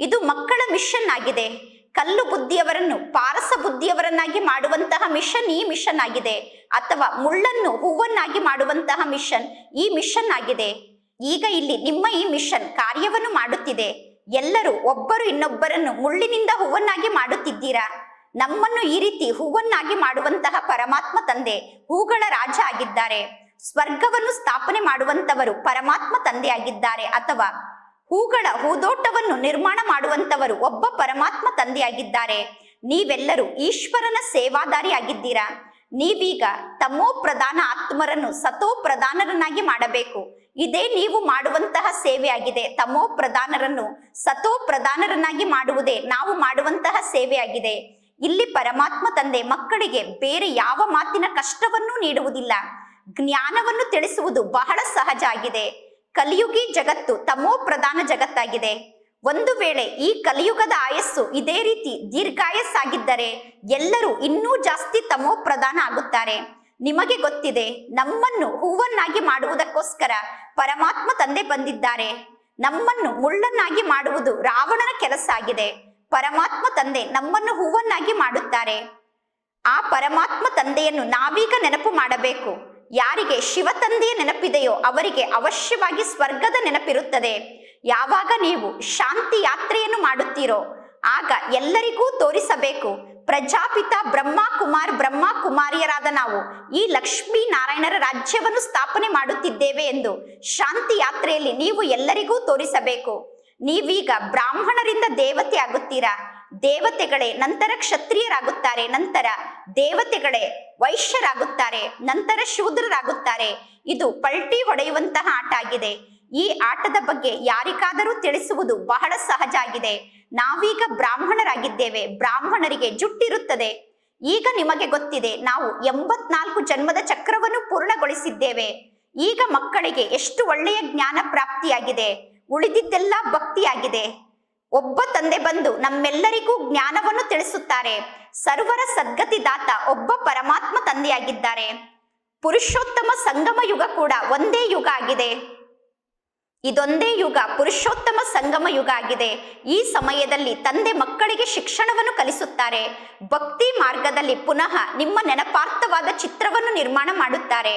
ಇದು ಮಕ್ಕಳ ಮಿಷನ್ ಆಗಿದೆ. ಕಲ್ಲು ಬುದ್ಧಿಯವರನ್ನು ಪಾರಸ ಬುದ್ಧಿಯವರನ್ನಾಗಿ ಮಾಡುವಂತಹ ಮಿಷನ್ ಈ ಮಿಷನ್ ಆಗಿದೆ. ಅಥವಾ ಮುಳ್ಳನ್ನು ಹೂವನ್ನಾಗಿ ಮಾಡುವಂತಹ ಮಿಷನ್ ಈ ಮಿಷನ್ ಆಗಿದೆ. ಈಗ ಇಲ್ಲಿ ನಿಮ್ಮ ಈ ಮಿಷನ್ ಕಾರ್ಯವನ್ನು ಮಾಡುತ್ತಿದೆ. ಎಲ್ಲರೂ ಒಬ್ಬರು ಇನ್ನೊಬ್ಬರನ್ನು ಮುಳ್ಳಿನಿಂದ ಹೂವನ್ನಾಗಿ ಮಾಡುತ್ತಿದ್ದೀರಾ? ನಮ್ಮನ್ನು ಈ ರೀತಿ ಹೂವನ್ನಾಗಿ ಮಾಡುವಂತಹ ಪರಮಾತ್ಮ ತಂದೆ ಹೂಗಳ ರಾಜ ಆಗಿದ್ದಾರೆ. ಸ್ವರ್ಗವನ್ನು ಸ್ಥಾಪನೆ ಮಾಡುವಂತವರು ಪರಮಾತ್ಮ ತಂದೆಯಾಗಿದ್ದಾರೆ ಅಥವಾ ಹೂಗಳ ಹೂದೋಟವನ್ನು ನಿರ್ಮಾಣ ಮಾಡುವಂತವರು ಒಬ್ಬ ಪರಮಾತ್ಮ ತಂದೆಯಾಗಿದ್ದಾರೆ. ನೀವೆಲ್ಲರೂ ಈಶ್ವರನ ಸೇವಾದಾರಿಯಾಗಿದ್ದೀರಾ? ನೀವೀಗ ತಮೋ ಪ್ರಧಾನ ಆತ್ಮರನ್ನು ಸತೋ ಪ್ರಧಾನರನ್ನಾಗಿ ಮಾಡಬೇಕು. ಇದೇ ನೀವು ಮಾಡುವಂತಹ ಸೇವೆಯಾಗಿದೆ. ತಮೋ ಪ್ರಧಾನರನ್ನು ಸತೋ ಪ್ರಧಾನರನ್ನಾಗಿ ಮಾಡುವುದೇ ನಾವು ಮಾಡುವಂತಹ ಸೇವೆಯಾಗಿದೆ. ಇಲ್ಲಿ ಪರಮಾತ್ಮ ತಂದೆ ಮಕ್ಕಳಿಗೆ ಬೇರೆ ಯಾವ ಮಾತಿನ ಕಷ್ಟವನ್ನೂ ನೀಡುವುದಿಲ್ಲ. ಜ್ಞಾನವನ್ನು ತಿಳಿಸುವುದು ಬಹಳ ಸಹಜ ಆಗಿದೆ. ಕಲಿಯುಗಿ ಜಗತ್ತು ತಮೋ ಪ್ರಧಾನ ಜಗತ್ತಾಗಿದೆ. ಒಂದು ವೇಳೆ ಈ ಕಲಿಯುಗದ ಆಯಸ್ಸು ಇದೇ ರೀತಿ ದೀರ್ಘಾಯಸ್ಸಾಗಿದ್ದರೆ ಎಲ್ಲರೂ ಇನ್ನೂ ಜಾಸ್ತಿ ತಮೋ ಪ್ರಧಾನ ಆಗುತ್ತಾರೆ. ನಿಮಗೆ ಗೊತ್ತಿದೆ, ನಮ್ಮನ್ನು ಹೂವನ್ನಾಗಿ ಮಾಡುವುದಕ್ಕೋಸ್ಕರ ಪರಮಾತ್ಮ ತಂದೆ ಬಂದಿದ್ದಾರೆ. ನಮ್ಮನ್ನು ಮುಳ್ಳನ್ನಾಗಿ ಮಾಡುವುದು ರಾವಣನ ಕೆಲಸ ಆಗಿದೆ. ಪರಮಾತ್ಮ ತಂದೆ ನಮ್ಮನ್ನು ಹೂವನ್ನಾಗಿ ಮಾಡುತ್ತಾರೆ. ಆ ಪರಮಾತ್ಮ ತಂದೆಯನ್ನು ನಾವೀಗ ನೆನಪು ಮಾಡಬೇಕು. ಯಾರಿಗೆ ಶಿವ ತಂದೆಯ ನೆನಪಿದೆಯೋ ಅವರಿಗೆ ಅವಶ್ಯವಾಗಿ ಸ್ವರ್ಗದ ನೆನಪಿರುತ್ತದೆ. ಯಾವಾಗ ನೀವು ಶಾಂತಿ ಯಾತ್ರೆಯನ್ನು ಮಾಡುತ್ತೀರೋ, ಆಗ ಎಲ್ಲರಿಗೂ ತೋರಿಸಬೇಕು. ಪ್ರಜಾಪಿತ ಬ್ರಹ್ಮ ಕುಮಾರ್ ಬ್ರಹ್ಮ ನಾವು ಈ ಲಕ್ಷ್ಮೀ ನಾರಾಯಣರ ರಾಜ್ಯವನ್ನು ಸ್ಥಾಪನೆ ಮಾಡುತ್ತಿದ್ದೇವೆ ಎಂದು ಶಾಂತಿ ಯಾತ್ರೆಯಲ್ಲಿ ನೀವು ಎಲ್ಲರಿಗೂ ತೋರಿಸಬೇಕು. ನೀವೀಗ ಬ್ರಾಹ್ಮಣರಿಂದ ದೇವತೆ ಆಗುತ್ತೀರಾ? ದೇವತೆಗಳೇ ನಂತರ ಕ್ಷತ್ರಿಯರಾಗುತ್ತಾರೆ, ನಂತರ ದೇವತೆಗಳೇ ವೈಶ್ಯರಾಗುತ್ತಾರೆ, ನಂತರ ಶೂದ್ರರಾಗುತ್ತಾರೆ. ಇದು ಪಲ್ಟಿ ಹೊಡೆಯುವಂತಹ ಆಟ ಆಗಿದೆ. ಈ ಆಟದ ಬಗ್ಗೆ ಯಾರಿಗಾದರೂ ತಿಳಿಸುವುದು ಬಹಳ ಸಹಜ ಆಗಿದೆ ನಾವೀಗ ಬ್ರಾಹ್ಮಣರಾಗಿದ್ದೇವೆ. ಬ್ರಾಹ್ಮಣರಿಗೆ ಜುಟ್ಟಿರುತ್ತದೆ. ಈಗ ನಿಮಗೆ ಗೊತ್ತಿದೆ, ನಾವು ಎಂಬತ್ನಾಲ್ಕು ಜನ್ಮದ ಚಕ್ರವನ್ನು ಪೂರ್ಣಗೊಳಿಸಿದ್ದೇವೆ. ಈಗ ಮಕ್ಕಳಿಗೆ ಎಷ್ಟು ಒಳ್ಳೆಯ ಜ್ಞಾನ ಪ್ರಾಪ್ತಿಯಾಗಿದೆ. ಉಳಿದಿದ್ದೆಲ್ಲ ಭಕ್ತಿಯಾಗಿದೆ. ಒಬ್ಬ ತಂದೆ ಬಂದು ನಮ್ಮೆಲ್ಲರಿಗೂ ಜ್ಞಾನವನ್ನು ತಿಳಿಸುತ್ತಾರೆ. ಸರ್ವರ ಸದ್ಗತಿದಾತ ಒಬ್ಬ ಪರಮಾತ್ಮ ತಂದೆಯಾಗಿದ್ದಾರೆ. ಪುರುಷೋತ್ತಮ ಸಂಗಮ ಯುಗ ಕೂಡ ಒಂದೇ ಯುಗ ಆಗಿದೆ. ಇದೊಂದೇ ಯುಗ, ಪುರುಷೋತ್ತಮ ಸಂಗಮ ಯುಗ ಆಗಿದೆ. ಈ ಸಮಯದಲ್ಲಿ ತಂದೆ ಮಕ್ಕಳಿಗೆ ಶಿಕ್ಷಣವನ್ನು ಕಲಿಸುತ್ತಾರೆ. ಭಕ್ತಿ ಮಾರ್ಗದಲ್ಲಿ ಪುನಃ ನಿಮ್ಮ ನೆನಪಾರ್ಥವಾದ ಚಿತ್ರವನ್ನು ನಿರ್ಮಾಣ ಮಾಡುತ್ತಾರೆ.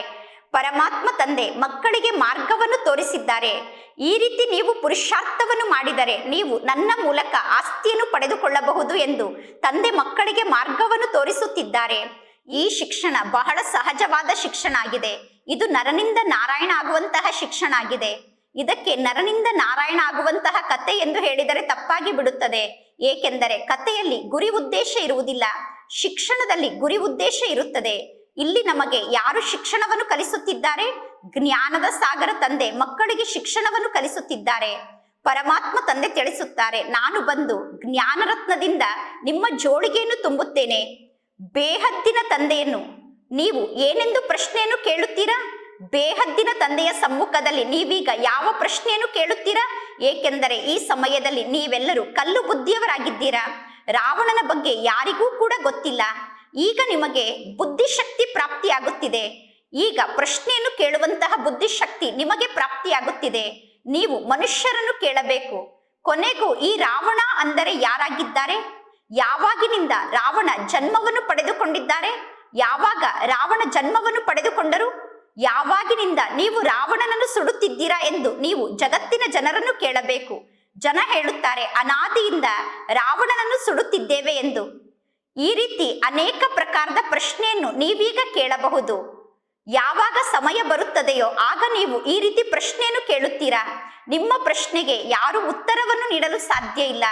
ಪರಮಾತ್ಮ ತಂದೆ ಮಕ್ಕಳಿಗೆ ಮಾರ್ಗವನ್ನು ತೋರಿಸಿದ್ದಾರೆ. ಈ ರೀತಿ ನೀವು ಪುರುಷಾರ್ಥವನ್ನು ಮಾಡಿದರೆ ನೀವು ನನ್ನ ಮೂಲಕ ಆಸ್ತಿಯನ್ನು ಪಡೆದುಕೊಳ್ಳಬಹುದು ಎಂದು ತಂದೆ ಮಕ್ಕಳಿಗೆ ಮಾರ್ಗವನ್ನು ತೋರಿಸುತ್ತಿದ್ದಾರೆ. ಈ ಶಿಕ್ಷಣ ಬಹಳ ಸಹಜವಾದ ಶಿಕ್ಷಣ ಆಗಿದೆ. ಇದು ನರನಿಂದ ನಾರಾಯಣ ಆಗುವಂತಹ ಶಿಕ್ಷಣ ಆಗಿದೆ. ಇದಕ್ಕೆ ನರನಿಂದ ನಾರಾಯಣ ಆಗುವಂತಹ ಕತೆ ಎಂದು ಹೇಳಿದರೆ ತಪ್ಪಾಗಿ ಬಿಡುತ್ತದೆ. ಏಕೆಂದರೆ ಕಥೆಯಲ್ಲಿ ಗುರಿ ಉದ್ದೇಶ ಇರುವುದಿಲ್ಲ, ಶಿಕ್ಷಣದಲ್ಲಿ ಗುರಿ ಉದ್ದೇಶ ಇರುತ್ತದೆ. ಇಲ್ಲಿ ನಮಗೆ ಯಾರು ಶಿಕ್ಷಣವನ್ನು ಕಲಿಸುತ್ತಿದ್ದಾರೆ? ಜ್ಞಾನದ ಸಾಗರ ತಂದೆ ಮಕ್ಕಳಿಗೆ ಶಿಕ್ಷಣವನ್ನು ಕಲಿಸುತ್ತಿದ್ದಾರೆ. ಪರಮಾತ್ಮ ತಂದೆ ತಿಳಿಸುತ್ತಾರೆ, ನಾನು ಬಂದು ಜ್ಞಾನರತ್ನದಿಂದ ನಿಮ್ಮ ಜೋಳಿಗೆಯನ್ನು ತುಂಬುತ್ತೇನೆ? ಬೇಹದ್ದಿನ ತಂದೆಯನ್ನು ನೀವು ಏನೆಂದು ಪ್ರಶ್ನೆಯನ್ನು ಕೇಳುತ್ತೀರಾ? ಬೇಹದ್ದಿನ ತಂದೆಯ ಸಮ್ಮುಖದಲ್ಲಿ ನೀವೀಗ ಯಾವ ಪ್ರಶ್ನೆಯನ್ನು ಕೇಳುತ್ತೀರಾ? ಏಕೆಂದರೆ ಈ ಸಮಯದಲ್ಲಿ ನೀವೆಲ್ಲರೂ ಕಲ್ಲು ಬುದ್ಧಿಯವರಾಗಿದ್ದೀರಾ? ರಾವಣನ ಬಗ್ಗೆ ಯಾರಿಗೂ ಕೂಡ ಗೊತ್ತಿಲ್ಲ. ಈಗ ನಿಮಗೆ ಬುದ್ಧಿಶಕ್ತಿ ಪ್ರಾಪ್ತಿಯಾಗುತ್ತಿದೆ. ಈಗ ಪ್ರಶ್ನೆಯನ್ನು ಕೇಳುವಂತಹ ಬುದ್ಧಿಶಕ್ತಿ ನಿಮಗೆ ಪ್ರಾಪ್ತಿಯಾಗುತ್ತಿದೆ. ನೀವು ಮನುಷ್ಯರನ್ನು ಕೇಳಬೇಕು. ಕೊನೆಗೂ ಈ ರಾವಣ ಅಂದರೆ ಯಾರಾಗಿದ್ದಾರೆ? ಯಾವಾಗಿನಿಂದ ರಾವಣ ಜನ್ಮವನ್ನು ಪಡೆದುಕೊಂಡಿದ್ದಾರೆ? ಯಾವಾಗ ರಾವಣ ಜನ್ಮವನ್ನು ಪಡೆದುಕೊಂಡರು? ಯಾವಾಗಿನಿಂದ ನೀವು ರಾವಣನನ್ನು ಸುಡುತ್ತಿದ್ದೀರಾ ಎಂದು ನೀವು ಜಗತ್ತಿನ ಜನರನ್ನು ಕೇಳಬೇಕು. ಜನ ಹೇಳುತ್ತಾರೆ, ಅನಾದಿಯಿಂದ ರಾವಣನನ್ನು ಸುಡುತ್ತಿದ್ದೇವೆ ಎಂದು. ಈ ರೀತಿ ಅನೇಕ ಪ್ರಕಾರದ ಪ್ರಶ್ನೆಯನ್ನು ನೀವೀಗ ಕೇಳಬಹುದು. ಯಾವಾಗ ಸಮಯ ಬರುತ್ತದೆಯೋ ಆಗ ನೀವು ಈ ರೀತಿ ಪ್ರಶ್ನೆಯನ್ನು ಕೇಳುತ್ತೀರಾ. ನಿಮ್ಮ ಪ್ರಶ್ನೆಗೆ ಯಾರು ಉತ್ತರವನ್ನು ನೀಡಲು ಸಾಧ್ಯ ಇಲ್ಲ.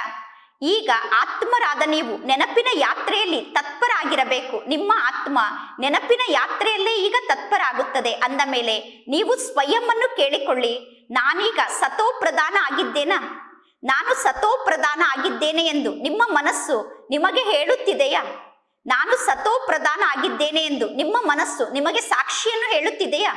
ಈಗ ಆತ್ಮರಾದ ನೀವು ನೆನಪಿನ ಯಾತ್ರೆಯಲ್ಲಿ ತತ್ಪರಾಗಿರಬೇಕು. ನಿಮ್ಮ ಆತ್ಮ ನೆನಪಿನ ಯಾತ್ರೆಯಲ್ಲೇ ಈಗ ತತ್ಪರ ಆಗುತ್ತದೆ ಅಂದ ಮೇಲೆ ನೀವು ಸ್ವಯಂ ಅನ್ನು ಕೇಳಿಕೊಳ್ಳಿ. ನಾನೀಗ ಸತೋ ಪ್ರಧಾನ ಆಗಿದ್ದೇನಾ? ನಾನು ಸತೋ ಪ್ರಧಾನ ಆಗಿದ್ದೇನೆ ಎಂದು ನಿಮ್ಮ ಮನಸ್ಸು ನಿಮಗೆ ಹೇಳುತ್ತಿದೆಯಾ? ನಾನು ಸತೋ ಪ್ರಧಾನ ಆಗಿದ್ದೇನೆ ಎಂದು ನಿಮ್ಮ ಮನಸ್ಸು ನಿಮಗೆ ಸಾಕ್ಷಿಯನ್ನು ಹೇಳುತ್ತಿದೆಯಾ?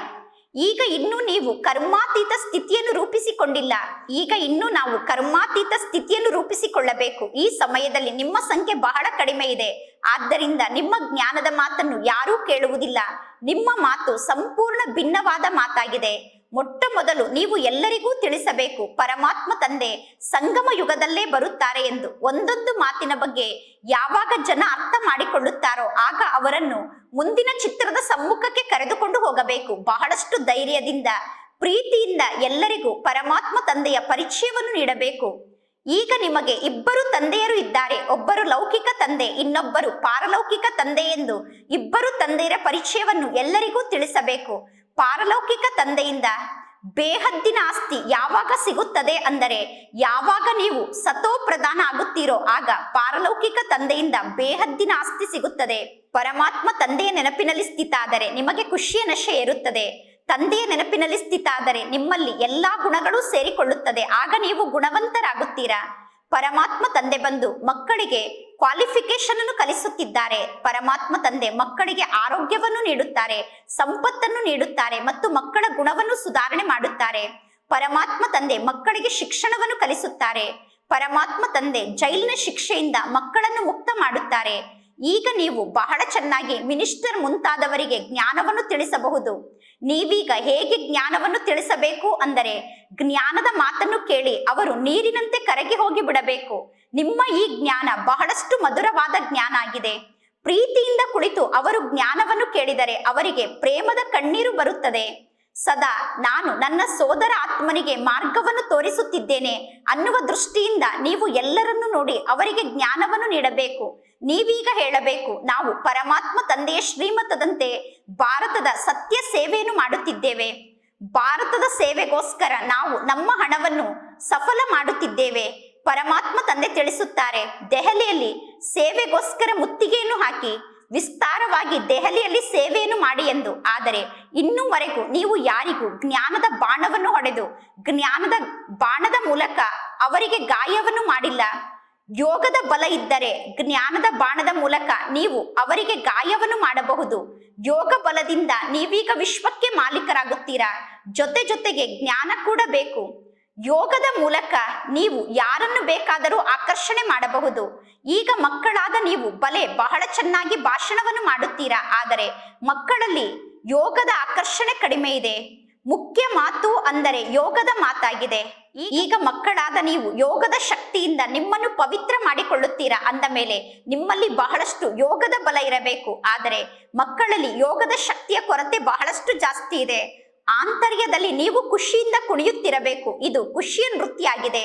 ಈಗ ಇನ್ನೂ ನೀವು ಕರ್ಮಾತೀತ ಸ್ಥಿತಿಯನ್ನು ರೂಪಿಸಿಕೊಂಡಿಲ್ಲ. ಈಗ ಇನ್ನೂ ನಾವು ಕರ್ಮಾತೀತ ಸ್ಥಿತಿಯನ್ನು ರೂಪಿಸಿಕೊಳ್ಳಬೇಕು. ಈ ಸಮಯದಲ್ಲಿ ನಿಮ್ಮ ಸಂಖ್ಯೆ ಬಹಳ ಕಡಿಮೆ ಇದೆ. ಆದ್ದರಿಂದ ನಿಮ್ಮ ಜ್ಞಾನದ ಮಾತನ್ನು ಯಾರೂ ಕೇಳುವುದಿಲ್ಲ. ನಿಮ್ಮ ಮಾತು ಸಂಪೂರ್ಣ ಭಿನ್ನವಾದ ಮಾತಾಗಿದೆ. ಮೊಟ್ಟ ಮೊದಲು ನೀವು ಎಲ್ಲರಿಗೂ ತಿಳಿಸಬೇಕು, ಪರಮಾತ್ಮ ತಂದೆ ಸಂಗಮ ಯುಗದಲ್ಲೇ ಬರುತ್ತಾರೆ ಎಂದು. ಒಂದೊಂದು ಮಾತಿನ ಬಗ್ಗೆ ಯಾವಾಗ ಜನ ಅರ್ಥ ಮಾಡಿಕೊಳ್ಳುತ್ತಾರೋ ಆಗ ಅವರನ್ನು ಮುಂದಿನ ಚಿತ್ರದ ಸಮ್ಮುಖಕ್ಕೆ ಕರೆದುಕೊಂಡು ಹೋಗಬೇಕು. ಬಹಳಷ್ಟು ಧೈರ್ಯದಿಂದ, ಪ್ರೀತಿಯಿಂದ ಎಲ್ಲರಿಗೂ ಪರಮಾತ್ಮ ತಂದೆಯ ಪರಿಚಯವನ್ನು ನೀಡಬೇಕು. ಈಗ ನಿಮಗೆ ಇಬ್ಬರು ತಂದೆಯರು ಇದ್ದಾರೆ. ಒಬ್ಬರು ಲೌಕಿಕ ತಂದೆ, ಇನ್ನೊಬ್ಬರು ಪಾರಲೌಕಿಕ ತಂದೆ ಎಂದು ಇಬ್ಬರು ತಂದೆಯರ ಪರಿಚಯವನ್ನು ಎಲ್ಲರಿಗೂ ತಿಳಿಸಬೇಕು. ಪಾರಲೌಕಿಕ ತಂದೆಯಿಂದ ಬೇಹದ್ದಿನ ಆಸ್ತಿ ಯಾವಾಗ ಸಿಗುತ್ತದೆ ಅಂದರೆ, ಯಾವಾಗ ನೀವು ಸತೋ ಪ್ರಧಾನ ಆಗುತ್ತೀರೋ ಆಗ ಪಾರಲೌಕಿಕ ತಂದೆಯಿಂದ ಬೇಹದ್ದಿನ ಆಸ್ತಿ ಸಿಗುತ್ತದೆ. ಪರಮಾತ್ಮ ತಂದೆಯ ನೆನಪಿನಲ್ಲಿ ಸ್ಥಿತ ಆದರೆ ನಿಮಗೆ ಖುಷಿಯ ನಶೆ ಏರುತ್ತದೆ. ತಂದೆಯ ನೆನಪಿನಲ್ಲಿ ಸ್ಥಿತ ಆದರೆ ನಿಮ್ಮಲ್ಲಿ ಎಲ್ಲಾ ಗುಣಗಳು ಸೇರಿಕೊಳ್ಳುತ್ತದೆ. ಆಗ ನೀವು ಗುಣವಂತರಾಗುತ್ತೀರಾ? ಪರಮಾತ್ಮ ತಂದೆ ಬಂದು ಮಕ್ಕಳಿಗೆ ಕ್ವಾಲಿಫಿಕೇಶನ್ ಅನ್ನು ಕಲಿಸುತ್ತಿದ್ದಾರೆ. ಪರಮಾತ್ಮ ತಂದೆ ಮಕ್ಕಳಿಗೆ ಆರೋಗ್ಯವನ್ನು ನೀಡುತ್ತಾರೆ, ಸಂಪತ್ತನ್ನು ನೀಡುತ್ತಾರೆ ಮತ್ತು ಮಕ್ಕಳ ಗುಣವನ್ನು ಸುಧಾರಣೆ ಮಾಡುತ್ತಾರೆ. ಪರಮಾತ್ಮ ತಂದೆ ಮಕ್ಕಳಿಗೆ ಶಿಕ್ಷಣವನ್ನು ಕಲಿಸುತ್ತಾರೆ. ಪರಮಾತ್ಮ ತಂದೆ ಜೈಲಿನ ಶಿಕ್ಷೆಯಿಂದ ಮಕ್ಕಳನ್ನು ಮುಕ್ತ ಮಾಡುತ್ತಾರೆ. ಈಗ ನೀವು ಬಹಳ ಚೆನ್ನಾಗಿ ಮಿನಿಸ್ಟರ್ ಮುಂತಾದವರಿಗೆ ಜ್ಞಾನವನ್ನು ತಿಳಿಸಬಹುದು. ನೀವೀಗ ಹೇಗೆ ಜ್ಞಾನವನ್ನು ತಿಳಿಸಬೇಕು ಅಂದರೆ ಜ್ಞಾನದ ಮಾತನ್ನು ಕೇಳಿ ಅವರು ನೀರಿನಂತೆ ಕರಗಿ ಹೋಗಿ ಬಿಡಬೇಕು. ನಿಮ್ಮ ಈ ಜ್ಞಾನ ಬಹಳಷ್ಟು ಮಧುರವಾದ ಜ್ಞಾನ ಆಗಿದೆ. ಪ್ರೀತಿಯಿಂದ ಕುಳಿತು ಅವರು ಜ್ಞಾನವನ್ನು ಕೇಳಿದರೆ ಅವರಿಗೆ ಪ್ರೇಮದ ಕಣ್ಣೀರು ಬರುತ್ತದೆ. ಸದಾ ನಾನು ನನ್ನ ಸೋದರ ಆತ್ಮನಿಗೆ ಮಾರ್ಗವನ್ನು ತೋರಿಸುತ್ತಿದ್ದೇನೆ ಅನ್ನುವ ದೃಷ್ಟಿಯಿಂದ ನೀವು ಎಲ್ಲರನ್ನು ನೋಡಿ ಅವರಿಗೆ ಜ್ಞಾನವನ್ನು ನೀಡಬೇಕು. ನೀವೀಗ ಹೇಳಬೇಕು, ನಾವು ಪರಮಾತ್ಮ ತಂದೆಯ ಶ್ರೀಮತದಂತೆ ಭಾರತದ ಸತ್ಯ ಸೇವೆಯನ್ನು ಮಾಡುತ್ತಿದ್ದೇವೆ. ಭಾರತದ ಸೇವೆಗೋಸ್ಕರ ನಾವು ನಮ್ಮ ಹಣವನ್ನು ಸಫಲ ಮಾಡುತ್ತಿದ್ದೇವೆ, ಪರಮಾತ್ಮ ತಂದೆ ತಿಳಿಸುತ್ತಾರೆ. ದೆಹಲಿಯಲ್ಲಿ ಸೇವೆಗೋಸ್ಕರ ಮುತ್ತಿಗೆಯನ್ನು ಹಾಕಿ, ವಿಸ್ತಾರವಾಗಿ ದೆಹಲಿಯಲ್ಲಿ ಸೇವೆಯನ್ನು ಮಾಡಿ ಎಂದು. ಆದರೆ ಇನ್ನೂವರೆಗೂ ನೀವು ಯಾರಿಗೂ ಜ್ಞಾನದ ಬಾಣವನ್ನು ಹೊಡೆದು, ಜ್ಞಾನದ ಬಾಣದ ಮೂಲಕ ಅವರಿಗೆ ಗಾಯವನ್ನು ಮಾಡಿಲ್ಲ. ಯೋಗದ ಬಲ ಇದ್ದರೆ, ಜ್ಞಾನದ ಬಾಣದ ಮೂಲಕ ನೀವು ಅವರಿಗೆ ಗಾಯವನ್ನು ಮಾಡಬಹುದು. ಯೋಗ ಬಲದಿಂದ ನೀವೀಗ ವಿಶ್ವಕ್ಕೆ ಮಾಲೀಕರಾಗುತ್ತೀರಾ? ಜೊತೆ ಜೊತೆಗೆ ಜ್ಞಾನ ಕೂಡ ಬೇಕು. ಯೋಗದ ಮೂಲಕ ನೀವು ಯಾರನ್ನು ಬೇಕಾದರೂ ಆಕರ್ಷಣೆ ಮಾಡಬಹುದು. ಈಗ ಮಕ್ಕಳಾದ ನೀವು ಬಲೆ ಬಹಳ ಚೆನ್ನಾಗಿ ಭಾಷಣವನ್ನು ಮಾಡುತ್ತೀರಾ? ಆದರೆ ಮಕ್ಕಳಲ್ಲಿ ಯೋಗದ ಆಕರ್ಷಣೆ ಕಡಿಮೆ ಇದೆ. ಮುಖ್ಯ ಮಾತು ಅಂದರೆ ಯೋಗದ ಮಾತಾಗಿದೆ. ಈಗ ಮಕ್ಕಳಾದ ನೀವು ಯೋಗದ ಶಕ್ತಿಯಿಂದ ನಿಮ್ಮನ್ನು ಪವಿತ್ರ ಮಾಡಿಕೊಳ್ಳುತ್ತೀರಾ ಅಂದ ಮೇಲೆ ನಿಮ್ಮಲ್ಲಿ ಬಹಳಷ್ಟು ಯೋಗದ ಬಲ ಇರಬೇಕು. ಆದರೆ ಮಕ್ಕಳಲ್ಲಿ ಯೋಗದ ಶಕ್ತಿಯ ಕೊರತೆ ಬಹಳಷ್ಟು ಜಾಸ್ತಿ ಇದೆ. ಆಂತರ್ಯದಲ್ಲಿ ನೀವು ಖುಷಿಯಿಂದ ಕುಣಿಯುತ್ತಿರಬೇಕು. ಇದು ಖುಷಿಯ ನೃತ್ಯ ಆಗಿದೆ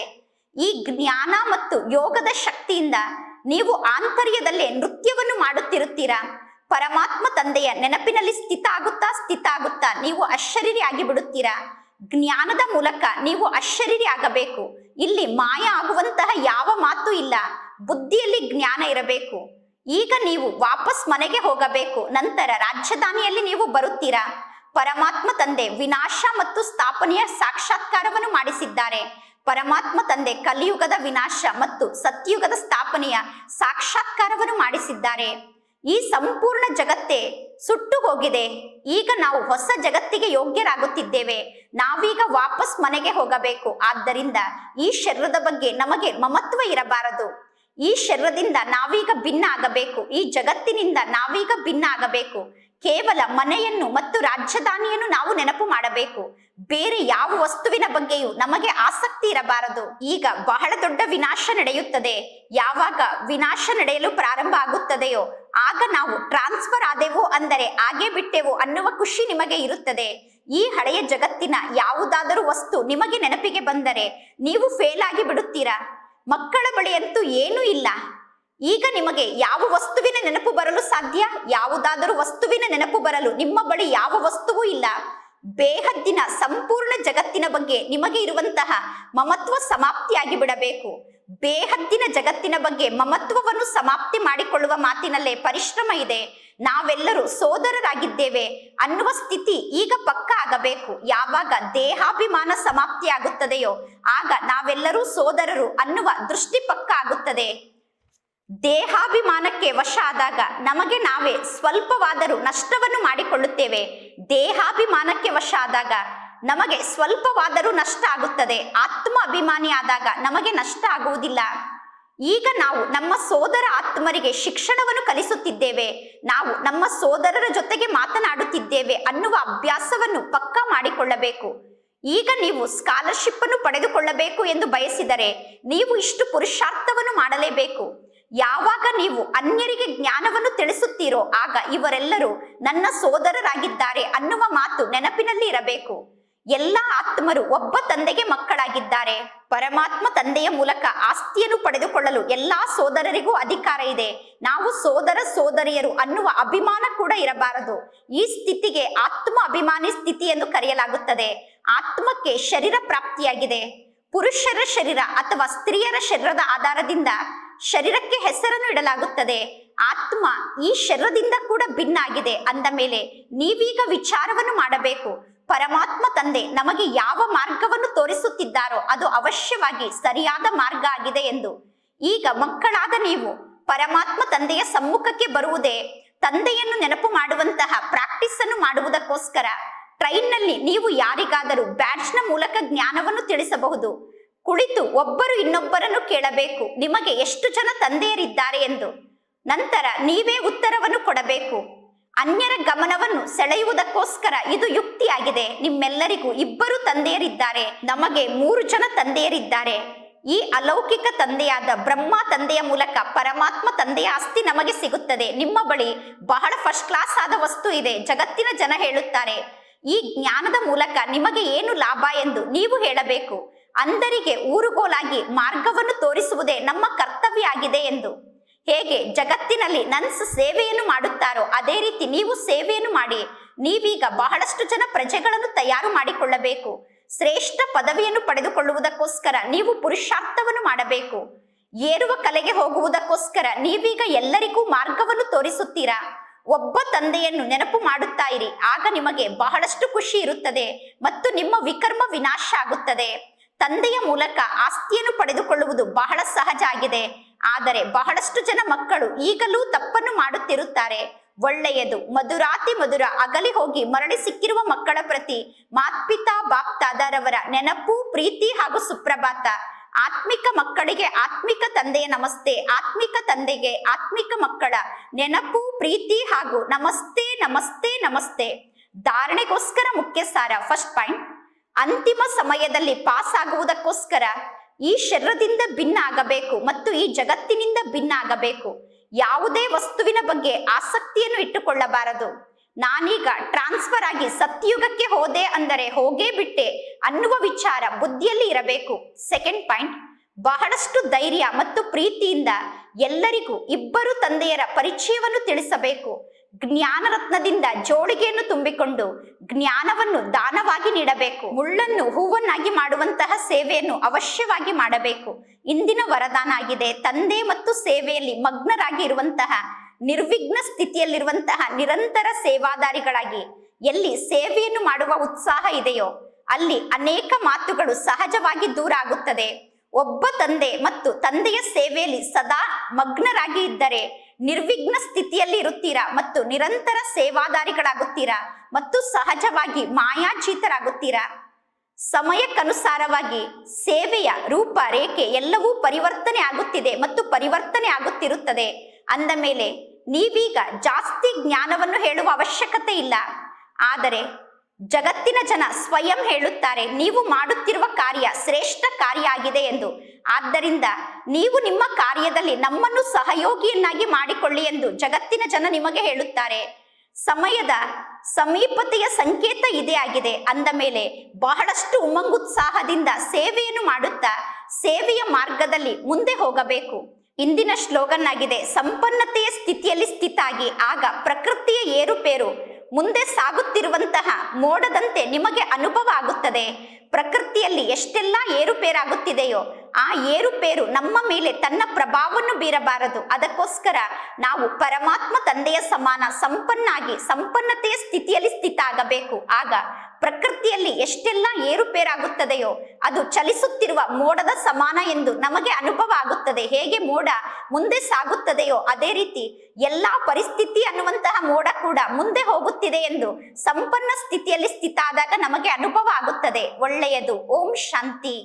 ಈ ಜ್ಞಾನ ಮತ್ತು ಯೋಗದ ಶಕ್ತಿಯಿಂದ ನೀವು ಆಂತರ್ಯದಲ್ಲೇ ನೃತ್ಯವನ್ನು ಮಾಡುತ್ತಿರುತ್ತೀರಾ? ಪರಮಾತ್ಮ ತಂದೆಯ ನೆನಪಿನಲ್ಲಿ ಸ್ಥಿತ ಆಗುತ್ತಾ ಸ್ಥಿತ ಆಗುತ್ತಾ ನೀವು ಅಶರೀರಿ ಆಗಿ ಬಿಡುತ್ತೀರಾ ಜ್ಞಾನದ ಮೂಲಕ ನೀವು ಅಶರೀರಿ ಆಗಬೇಕು. ಇಲ್ಲಿ ಮಾಯ ಆಗುವಂತಹ ಯಾವ ಮಾತು ಇಲ್ಲ. ಬುದ್ಧಿಯಲ್ಲಿ ಜ್ಞಾನ ಇರಬೇಕು. ಈಗ ನೀವು ವಾಪಸ್ ಮನೆಗೆ ಹೋಗಬೇಕು. ನಂತರ ರಾಜಧಾನಿಯಲ್ಲಿ ನೀವು ಬರುತ್ತೀರಾ? ಪರಮಾತ್ಮ ತಂದೆ ವಿನಾಶ ಮತ್ತು ಸ್ಥಾಪನೆಯ ಸಾಕ್ಷಾತ್ಕಾರವನ್ನು ಮಾಡಿಸಿದ್ದಾರೆ. ಪರಮಾತ್ಮ ತಂದೆ ಕಲಿಯುಗದ ವಿನಾಶ ಮತ್ತು ಸತ್ಯುಗದ ಸ್ಥಾಪನೆಯ ಸಾಕ್ಷಾತ್ಕಾರವನ್ನು ಮಾಡಿಸಿದ್ದಾರೆ. ಈ ಸಂಪೂರ್ಣ ಜಗತ್ತೇ ಸುಟ್ಟು ಹೋಗಿದೆ. ಈಗ ನಾವು ಹೊಸ ಜಗತ್ತಿಗೆ ಯೋಗ್ಯರಾಗುತ್ತಿದ್ದೇವೆ. ನಾವೀಗ ವಾಪಸ್ ಮನೆಗೆ ಹೋಗಬೇಕು. ಆದ್ದರಿಂದ ಈ ಶರೀರದ ಬಗ್ಗೆ ನಮಗೆ ಮಮತ್ವ ಇರಬಾರದು. ಈ ಶರೀರದಿಂದ ನಾವೀಗ ಭಿನ್ನ ಆಗಬೇಕು. ಈ ಜಗತ್ತಿನಿಂದ ನಾವೀಗ ಭಿನ್ನ ಆಗಬೇಕು. ಕೇವಲ ಮನೆಯನ್ನು ಮತ್ತು ರಾಜಧಾನಿಯನ್ನು ನಾವು ನೆನಪು ಮಾಡಬೇಕು. ಬೇರೆ ಯಾವ ವಸ್ತುವಿನ ಬಗ್ಗೆಯೂ ನಮಗೆ ಆಸಕ್ತಿ ಇರಬಾರದು. ಈಗ ಬಹಳ ದೊಡ್ಡ ವಿನಾಶ ನಡೆಯುತ್ತದೆ. ಯಾವಾಗ ವಿನಾಶ ನಡೆಯಲು ಪ್ರಾರಂಭ ಆಗುತ್ತದೆಯೋ, ಆಗ ನಾವು ಟ್ರಾನ್ಸ್ಫರ್ ಆದೆವು ಅಂದರೆ ಹಾಗೆ ಬಿಟ್ಟೆವು ಅನ್ನುವ ಖುಷಿ ನಿಮಗೆ ಇರುತ್ತದೆ. ಈ ಹಳೆಯ ಜಗತ್ತಿನ ಯಾವುದಾದರೂ ವಸ್ತು ನಿಮಗೆ ನೆನಪಿಗೆ ಬಂದರೆ ನೀವು ಫೇಲ್ ಆಗಿ ಬಿಡುತ್ತೀರಾ? ಮಕ್ಕಳ ಬಳಿಯಂತೂ ಏನೂ ಇಲ್ಲ. ಈಗ ನಿಮಗೆ ಯಾವ ವಸ್ತುವಿನ ನೆನಪು ಬರಲು ಸಾಧ್ಯ? ಯಾವುದಾದರೂ ವಸ್ತುವಿನ ನೆನಪು ಬರಲು ನಿಮ್ಮ ಬಳಿ ಯಾವ ವಸ್ತುವೂ ಇಲ್ಲ. ಬೇಹದ್ದಿನ ಸಂಪೂರ್ಣ ಜಗತ್ತಿನ ಬಗ್ಗೆ ನಿಮಗೆ ಇರುವಂತಹ ಮಮತ್ವ ಸಮಾಪ್ತಿಯಾಗಿ ಬಿಡಬೇಕು. ಬೇಹದ್ದಿನ ಜಗತ್ತಿನ ಬಗ್ಗೆ ಮಮತ್ವವನ್ನು ಸಮಾಪ್ತಿ ಮಾಡಿಕೊಳ್ಳುವ ಮಾತಿನಲ್ಲೇ ಪರಿಶ್ರಮ ಇದೆ. ನಾವೆಲ್ಲರೂ ಸೋದರರಾಗಿದ್ದೇವೆ ಅನ್ನುವ ಸ್ಥಿತಿ ಈಗ ಪಕ್ಕ ಆಗಬೇಕು. ಯಾವಾಗ ದೇಹಾಭಿಮಾನ ಸಮಾಪ್ತಿಯಾಗುತ್ತದೆಯೋ ಆಗ ನಾವೆಲ್ಲರೂ ಸೋದರರು ಅನ್ನುವ ದೃಷ್ಟಿ ಪಕ್ಕ ಆಗುತ್ತದೆ. ದೇಹಾಭಿಮಾನಕ್ಕೆ ವಶ ಆದಾಗ ನಮಗೆ ನಾವೇ ಸ್ವಲ್ಪವಾದರೂ ನಷ್ಟವನ್ನು ಮಾಡಿಕೊಳ್ಳುತ್ತೇವೆ. ದೇಹಾಭಿಮಾನಕ್ಕೆ ವಶ ಆದಾಗ ನಮಗೆ ಸ್ವಲ್ಪವಾದರೂ ನಷ್ಟ ಆಗುತ್ತದೆ. ಆತ್ಮ ಅಭಿಮಾನಿ ಆದಾಗ ನಮಗೆ ನಷ್ಟ ಆಗುವುದಿಲ್ಲ. ಈಗ ನಾವು ನಮ್ಮ ಸೋದರ ಆತ್ಮರಿಗೆ ಶಿಕ್ಷಣವನ್ನು ಕಲಿಸುತ್ತಿದ್ದೇವೆ. ನಾವು ನಮ್ಮ ಸೋದರರ ಜೊತೆಗೆ ಮಾತನಾಡುತ್ತಿದ್ದೇವೆ ಅನ್ನುವ ಅಭ್ಯಾಸವನ್ನು ಪಕ್ಕಾ ಮಾಡಿಕೊಳ್ಳಬೇಕು. ಈಗ ನೀವು ಸ್ಕಾಲರ್ಶಿಪ್ ಅನ್ನು ಪಡೆದುಕೊಳ್ಳಬೇಕು ಎಂದು ಬಯಸಿದರೆ ನೀವು ಇಷ್ಟು ಪುರುಷಾರ್ಥವನ್ನು ಮಾಡಲೇಬೇಕು. ಯಾವಾಗ ನೀವು ಅನ್ಯರಿಗೆ ಜ್ಞಾನವನ್ನು ತಿಳಿಸುತ್ತೀರೋ ಆಗ ಇವರೆಲ್ಲರೂ ನನ್ನ ಸೋದರರಾಗಿದ್ದಾರೆ ಅನ್ನುವ ಮಾತು ನೆನಪಿನಲ್ಲಿ ಇರಬೇಕು. ಎಲ್ಲ ಆತ್ಮರು ಒಬ್ಬ ತಂದೆಗೆ ಮಕ್ಕಳಾಗಿದ್ದಾರೆ. ಪರಮಾತ್ಮ ತಂದೆಯ ಮೂಲಕ ಆಸ್ತಿಯನ್ನು ಪಡೆದುಕೊಳ್ಳಲು ಎಲ್ಲಾ ಸೋದರರಿಗೂ ಅಧಿಕಾರ ಇದೆ. ನಾವು ಸೋದರ ಸೋದರಿಯರು ಅನ್ನುವ ಅಭಿಮಾನ ಕೂಡ ಇರಬಾರದು. ಈ ಸ್ಥಿತಿಗೆ ಆತ್ಮ ಅಭಿಮಾನಿ ಸ್ಥಿತಿ ಎಂದು ಕರೆಯಲಾಗುತ್ತದೆ. ಆತ್ಮಕ್ಕೆ ಶರೀರ ಪ್ರಾಪ್ತಿಯಾಗಿದೆ. ಪುರುಷರ ಶರೀರ ಅಥವಾ ಸ್ತ್ರೀಯರ ಶರೀರದ ಆಧಾರದಿಂದ ಶರೀರಕ್ಕೆ ಹೆಸರನ್ನು ಇಡಲಾಗುತ್ತದೆ. ಆತ್ಮ ಈ ಶರೀರದಿಂದ ಕೂಡ ಭಿನ್ನಾಗಿದೆ. ಅಂದ ಮೇಲೆ ನೀವೀಗ ವಿಚಾರವನ್ನು ಮಾಡಬೇಕು. ಪರಮಾತ್ಮ ತಂದೆ ನಮಗೆ ಯಾವ ಮಾರ್ಗವನ್ನು ತೋರಿಸುತ್ತಿದ್ದಾರೋ ಅದು ಅವಶ್ಯವಾಗಿ ಸರಿಯಾದ ಮಾರ್ಗ ಆಗಿದೆ ಎಂದು. ಈಗ ಮಕ್ಕಳಾದ ನೀವು ಪರಮಾತ್ಮ ತಂದೆಯ ಸಮ್ಮುಖಕ್ಕೆ ಬರುವುದೇ ತಂದೆಯನ್ನು ನೆನಪು ಮಾಡುವಂತಹ ಪ್ರಾಕ್ಟೀಸ್ ಅನ್ನು ಮಾಡುವುದಕ್ಕೋಸ್ಕರ. ಟ್ರೈನ್ನಲ್ಲಿ ನೀವು ಯಾರಿಗಾದರೂ ಬ್ಯಾಡ್ಜ್ನ ಮೂಲಕ ಜ್ಞಾನವನ್ನು ತಿಳಿಸಬಹುದು. ಕುಳಿತು ಒಬ್ಬರು ಇನ್ನೊಬ್ಬರನ್ನು ಕೇಳಬೇಕು. ನಿಮಗೆ ಎಷ್ಟು ಜನ ತಂದೆಯರಿದ್ದಾರೆ ಎಂದು. ನಂತರ ನೀವೇ ಉತ್ತರವನ್ನು ಕೊಡಬೇಕು. ಅನ್ಯರ ಗಮನವನ್ನು ಸೆಳೆಯುವುದಕ್ಕೋಸ್ಕರ ಇದು ಯುಕ್ತಿಯಾಗಿದೆ. ನಿಮ್ಮೆಲ್ಲರಿಗೂ ಇಬ್ಬರು ತಂದೆಯರಿದ್ದಾರೆ. ನಮಗೆ ಮೂರು ಜನ ತಂದೆಯರಿದ್ದಾರೆ. ಈ ಅಲೌಕಿಕ ತಂದೆಯಾದ ಬ್ರಹ್ಮ ತಂದೆಯ ಮೂಲಕ ಪರಮಾತ್ಮ ತಂದೆಯ ಆಸ್ತಿ ನಮಗೆ ಸಿಗುತ್ತದೆ. ನಿಮ್ಮ ಬಳಿ ಬಹಳ ಫಸ್ಟ್ ಕ್ಲಾಸ್ ಆದ ವಸ್ತು ಇದೆ. ಜಗತ್ತಿನ ಜನ ಹೇಳುತ್ತಾರೆ, ಈ ಜ್ಞಾನದ ಮೂಲಕ ನಿಮಗೆ ಏನು ಲಾಭ? ಎಂದು ನೀವು ಹೇಳಬೇಕು. ಅಂದರಿಗೆ ಊರುಗೋಲಾಗಿ ಮಾರ್ಗವನ್ನು ತೋರಿಸುವುದೇ ನಮ್ಮ ಕರ್ತವ್ಯ ಆಗಿದೆ ಎಂದು. ಹೇಗೆ ಜಗತ್ತಿನಲ್ಲಿ ನನ್ಸ್ ಸೇವೆಯನ್ನು ಮಾಡುತ್ತಾರೋ ಅದೇ ರೀತಿ ನೀವು ಸೇವೆಯನ್ನು ಮಾಡಿ. ನೀವೀಗ ಬಹಳಷ್ಟು ಜನ ಪ್ರಜೆಗಳನ್ನು ತಯಾರು ಮಾಡಿಕೊಳ್ಳಬೇಕು. ಶ್ರೇಷ್ಠ ಪದವಿಯನ್ನು ಪಡೆದುಕೊಳ್ಳುವುದಕ್ಕೋಸ್ಕರ ನೀವು ಪುರುಷಾರ್ಥವನ್ನು ಮಾಡಬೇಕು. ಏರುವ ಕಲೆಗೆ ಹೋಗುವುದಕ್ಕೋಸ್ಕರ ನೀವೀಗ ಎಲ್ಲರಿಗೂ ಮಾರ್ಗವನ್ನು ತೋರಿಸುತ್ತೀರಾ? ಒಬ್ಬ ತಂದೆಯನ್ನು ನೆನಪು ಮಾಡುತ್ತಾ ಇರಿ. ಆಗ ನಿಮಗೆ ಬಹಳಷ್ಟು ಖುಷಿ ಇರುತ್ತದೆ ಮತ್ತು ನಿಮ್ಮ ವಿಕರ್ಮ ವಿನಾಶ ಆಗುತ್ತದೆ. ತಂದೆಯ ಮೂಲಕ ಆಸ್ತಿಯನ್ನು ಪಡೆದುಕೊಳ್ಳುವುದು ಬಹಳ ಸಹಜ ಆಗಿದೆ. ಆದರೆ ಬಹಳಷ್ಟು ಜನ ಮಕ್ಕಳು ಈಗಲೂ ತಪ್ಪನ್ನು ಮಾಡುತ್ತಿರುತ್ತಾರೆ. ಒಳ್ಳೆಯದು, ಮಧುರಾತಿ ಮಧುರ ಅಗಲಿ ಹೋಗಿ ಮರಳಿ ಸಿಕ್ಕಿರುವ ಮಕ್ಕಳ ಪ್ರತಿ ಮಾತ್ಪಿತಾ ಬಾಪ್ತಾದರವರ ನೆನಪು, ಪ್ರೀತಿ ಹಾಗೂ ಸುಪ್ರಭಾತ. ಆತ್ಮಿಕ ಮಕ್ಕಳಿಗೆ ಆತ್ಮಿಕ ತಂದೆಯ ನಮಸ್ತೆ, ಆತ್ಮಿಕ ತಂದೆಗೆ ಆತ್ಮಿಕ ಮಕ್ಕಳ ನೆನಪು, ಪ್ರೀತಿ ಹಾಗೂ ನಮಸ್ತೆ ನಮಸ್ತೆ ನಮಸ್ತೆ. ಧಾರಣೆಗೋಸ್ಕರ ಮುಖ್ಯ ಸಾರ ಫಸ್ಟ್ ಪಾಯಿಂಟ್ ಅಂತಿಮ ಸಮಯದಲ್ಲಿ ಪಾಸ್ ಆಗುವುದಕ್ಕೋಸ್ಕರ ಈ ಶರೀರದಿಂದ ಭಿನ್ನ ಆಗಬೇಕು ಮತ್ತು ಈ ಜಗತ್ತಿನಿಂದ ಭಿನ್ನ ಆಗಬೇಕು ಯಾವುದೇ ವಸ್ತುವಿನ ಬಗ್ಗೆ ಆಸಕ್ತಿಯನ್ನು ಇಟ್ಟುಕೊಳ್ಳಬಾರದು. ನಾನೀಗ ಟ್ರಾನ್ಸ್ಫರ್ ಆಗಿ ಸತ್ಯುಗಕ್ಕೆ ಹೋದೆ ಅಂದರೆ ಹೋಗೇ ಬಿಟ್ಟೆ ಅನ್ನುವ ವಿಚಾರ ಬುದ್ಧಿಯಲ್ಲಿ ಇರಬೇಕು. ಸೆಕೆಂಡ್ ಪಾಯಿಂಟ್, ಬಹಳಷ್ಟು ಧೈರ್ಯ ಮತ್ತು ಪ್ರೀತಿಯಿಂದ ಎಲ್ಲರಿಗೂ ಇಬ್ಬರು ತಂದೆಯರ ಪರಿಚಯವನ್ನು ತಿಳಿಸಬೇಕು. ಜ್ಞಾನ ಜೋಡಿಗೆಯನ್ನು ತುಂಬಿಕೊಂಡು ಜ್ಞಾನವನ್ನು ದಾನವಾಗಿ ನೀಡಬೇಕು. ಮುಳ್ಳನ್ನು ಹೂವನ್ನಾಗಿ ಮಾಡುವಂತಹ ಸೇವೆಯನ್ನು ಅವಶ್ಯವಾಗಿ ಮಾಡಬೇಕು. ಇಂದಿನ ವರದಾನ ಆಗಿದೆ. ತಂದೆ ಮತ್ತು ಸೇವೆಯಲ್ಲಿ ಮಗ್ನರಾಗಿ ಇರುವಂತಹ, ನಿರ್ವಿಘ್ನ ಸ್ಥಿತಿಯಲ್ಲಿರುವಂತಹ ನಿರಂತರ ಸೇವಾದಾರಿಗಳಾಗಿ ಎಲ್ಲಿ ಸೇವೆಯನ್ನು ಮಾಡುವ ಉತ್ಸಾಹ ಇದೆಯೋ, ಅಲ್ಲಿ ಅನೇಕ ಮಾತುಗಳು ಸಹಜವಾಗಿ ದೂರ ಆಗುತ್ತದೆ. ಒಬ್ಬ ತಂದೆ ಮತ್ತು ತಂದೆಯ ಸೇವೆಯಲ್ಲಿ ಸದಾ ಮಗ್ನರಾಗಿ ಇದ್ದರೆ ನಿರ್ವಿಘ್ನ ಸ್ಥಿತಿಯಲ್ಲಿ ಇರುತ್ತೀರಾ ಮತ್ತು ನಿರಂತರ ಸೇವಾದಾರಿಗಳಾಗುತ್ತೀರಾ ಮತ್ತು ಸಹಜವಾಗಿ ಮಾಯಾಜೀತರಾಗುತ್ತೀರಾ? ಸಮಯಕ್ಕನುಸಾರವಾಗಿ ಸೇವೆಯ ರೂಪ ರೇಖೆ ಎಲ್ಲವೂ ಪರಿವರ್ತನೆ ಆಗುತ್ತಿದೆ ಮತ್ತು ಪರಿವರ್ತನೆ ಆಗುತ್ತಿರುತ್ತದೆ. ಅಂದ ಮೇಲೆ ನೀವೀಗ ಜಾಸ್ತಿ ಜ್ಞಾನವನ್ನು ಹೇಳುವ ಅವಶ್ಯಕತೆ ಇಲ್ಲ. ಆದರೆ ಜಗತ್ತಿನ ಜನ ಸ್ವಯಂ ಹೇಳುತ್ತಾರೆ, ನೀವು ಮಾಡುತ್ತಿರುವ ಕಾರ್ಯ ಶ್ರೇಷ್ಠ ಕಾರ್ಯ ಆಗಿದೆ ಎಂದು. ಆದ್ದರಿಂದ ನೀವು ನಿಮ್ಮ ಕಾರ್ಯದಲ್ಲಿ ನಮ್ಮನ್ನು ಸಹಯೋಗಿಯನ್ನಾಗಿ ಮಾಡಿಕೊಳ್ಳಿ ಎಂದು ಜಗತ್ತಿನ ಜನ ನಿಮಗೆ ಹೇಳುತ್ತಾರೆ. ಸಮಯದ ಸಮೀಪತೆಯ ಸಂಕೇತ ಇದೇ ಆಗಿದೆ. ಅಂದ ಮೇಲೆ ಬಹಳಷ್ಟು ಉಮಂಗುತ್ಸಾಹದಿಂದ ಸೇವೆಯನ್ನು ಮಾಡುತ್ತಾ ಸೇವೆಯ ಮಾರ್ಗದಲ್ಲಿ ಮುಂದೆ ಹೋಗಬೇಕು. ಇಂದಿನ ಶ್ಲೋಗನ್ ಆಗಿದೆ ಸಂಪನ್ನತೆಯ ಸ್ಥಿತಿಯಲ್ಲಿ ಸ್ಥಿತಾಗಿ, ಆಗ ಪ್ರಕೃತಿಯ ಏರುಪೇರು ಮುಂದೆ ಸಾಗುತ್ತಿರುವಂತಹ ಮೋಡದಂತೆ ನಿಮಗೆ ಅನುಭವ ಆಗುತ್ತದೆ. ಪ್ರಕೃತಿಯಲ್ಲಿ ಎಷ್ಟೆಲ್ಲ ಏರುಪೇರಾಗುತ್ತಿದೆಯೋ ಆ ಏರುಪೇರು ನಮ್ಮ ಮೇಲೆ ತನ್ನ ಪ್ರಭಾವವನ್ನು ಬೀರಬಾರದು. ಅದಕ್ಕೋಸ್ಕರ ನಾವು ಪರಮಾತ್ಮ ತಂದೆಯ ಸಮಾನ, ಸಂಪನ್ನಾಗಿ, ಸಂಪನ್ನತೆಯ ಸ್ಥಿತಿಯಲ್ಲಿ ಸ್ಥಿತ ಆಗಬೇಕು ಆಗ ಪ್ರಕೃತಿಯಲ್ಲಿ ಎಷ್ಟೆಲ್ಲ ಏರುಪೇರಾಗುತ್ತದೆಯೋ ಅದು ಚಲಿಸುತ್ತಿರುವ ಮೋಡದ ಸಮಾನ ಎಂದು ನಮಗೆ ಅನುಭವ ಆಗುತ್ತದೆ. ಹೇಗೆ ಮೋಡ ಮುಂದೆ ಸಾಗುತ್ತದೆಯೋ ಅದೇ ರೀತಿ ಎಲ್ಲಾ ಪರಿಸ್ಥಿತಿ ಅನ್ನುವಂತಹ ಮೋಡ ಕೂಡ ಮುಂದೆ ಹೋಗುತ್ತಿದೆ ಎಂದು ಸಂಪನ್ನ ಸ್ಥಿತಿಯಲ್ಲಿ ಸ್ಥಿತ ಆದಾಗ ನಮಗೆ ಅನುಭವ ಆಗುತ್ತದೆ. ಒಳ್ಳೆಯದು. ಓಂ ಶಾಂತಿ.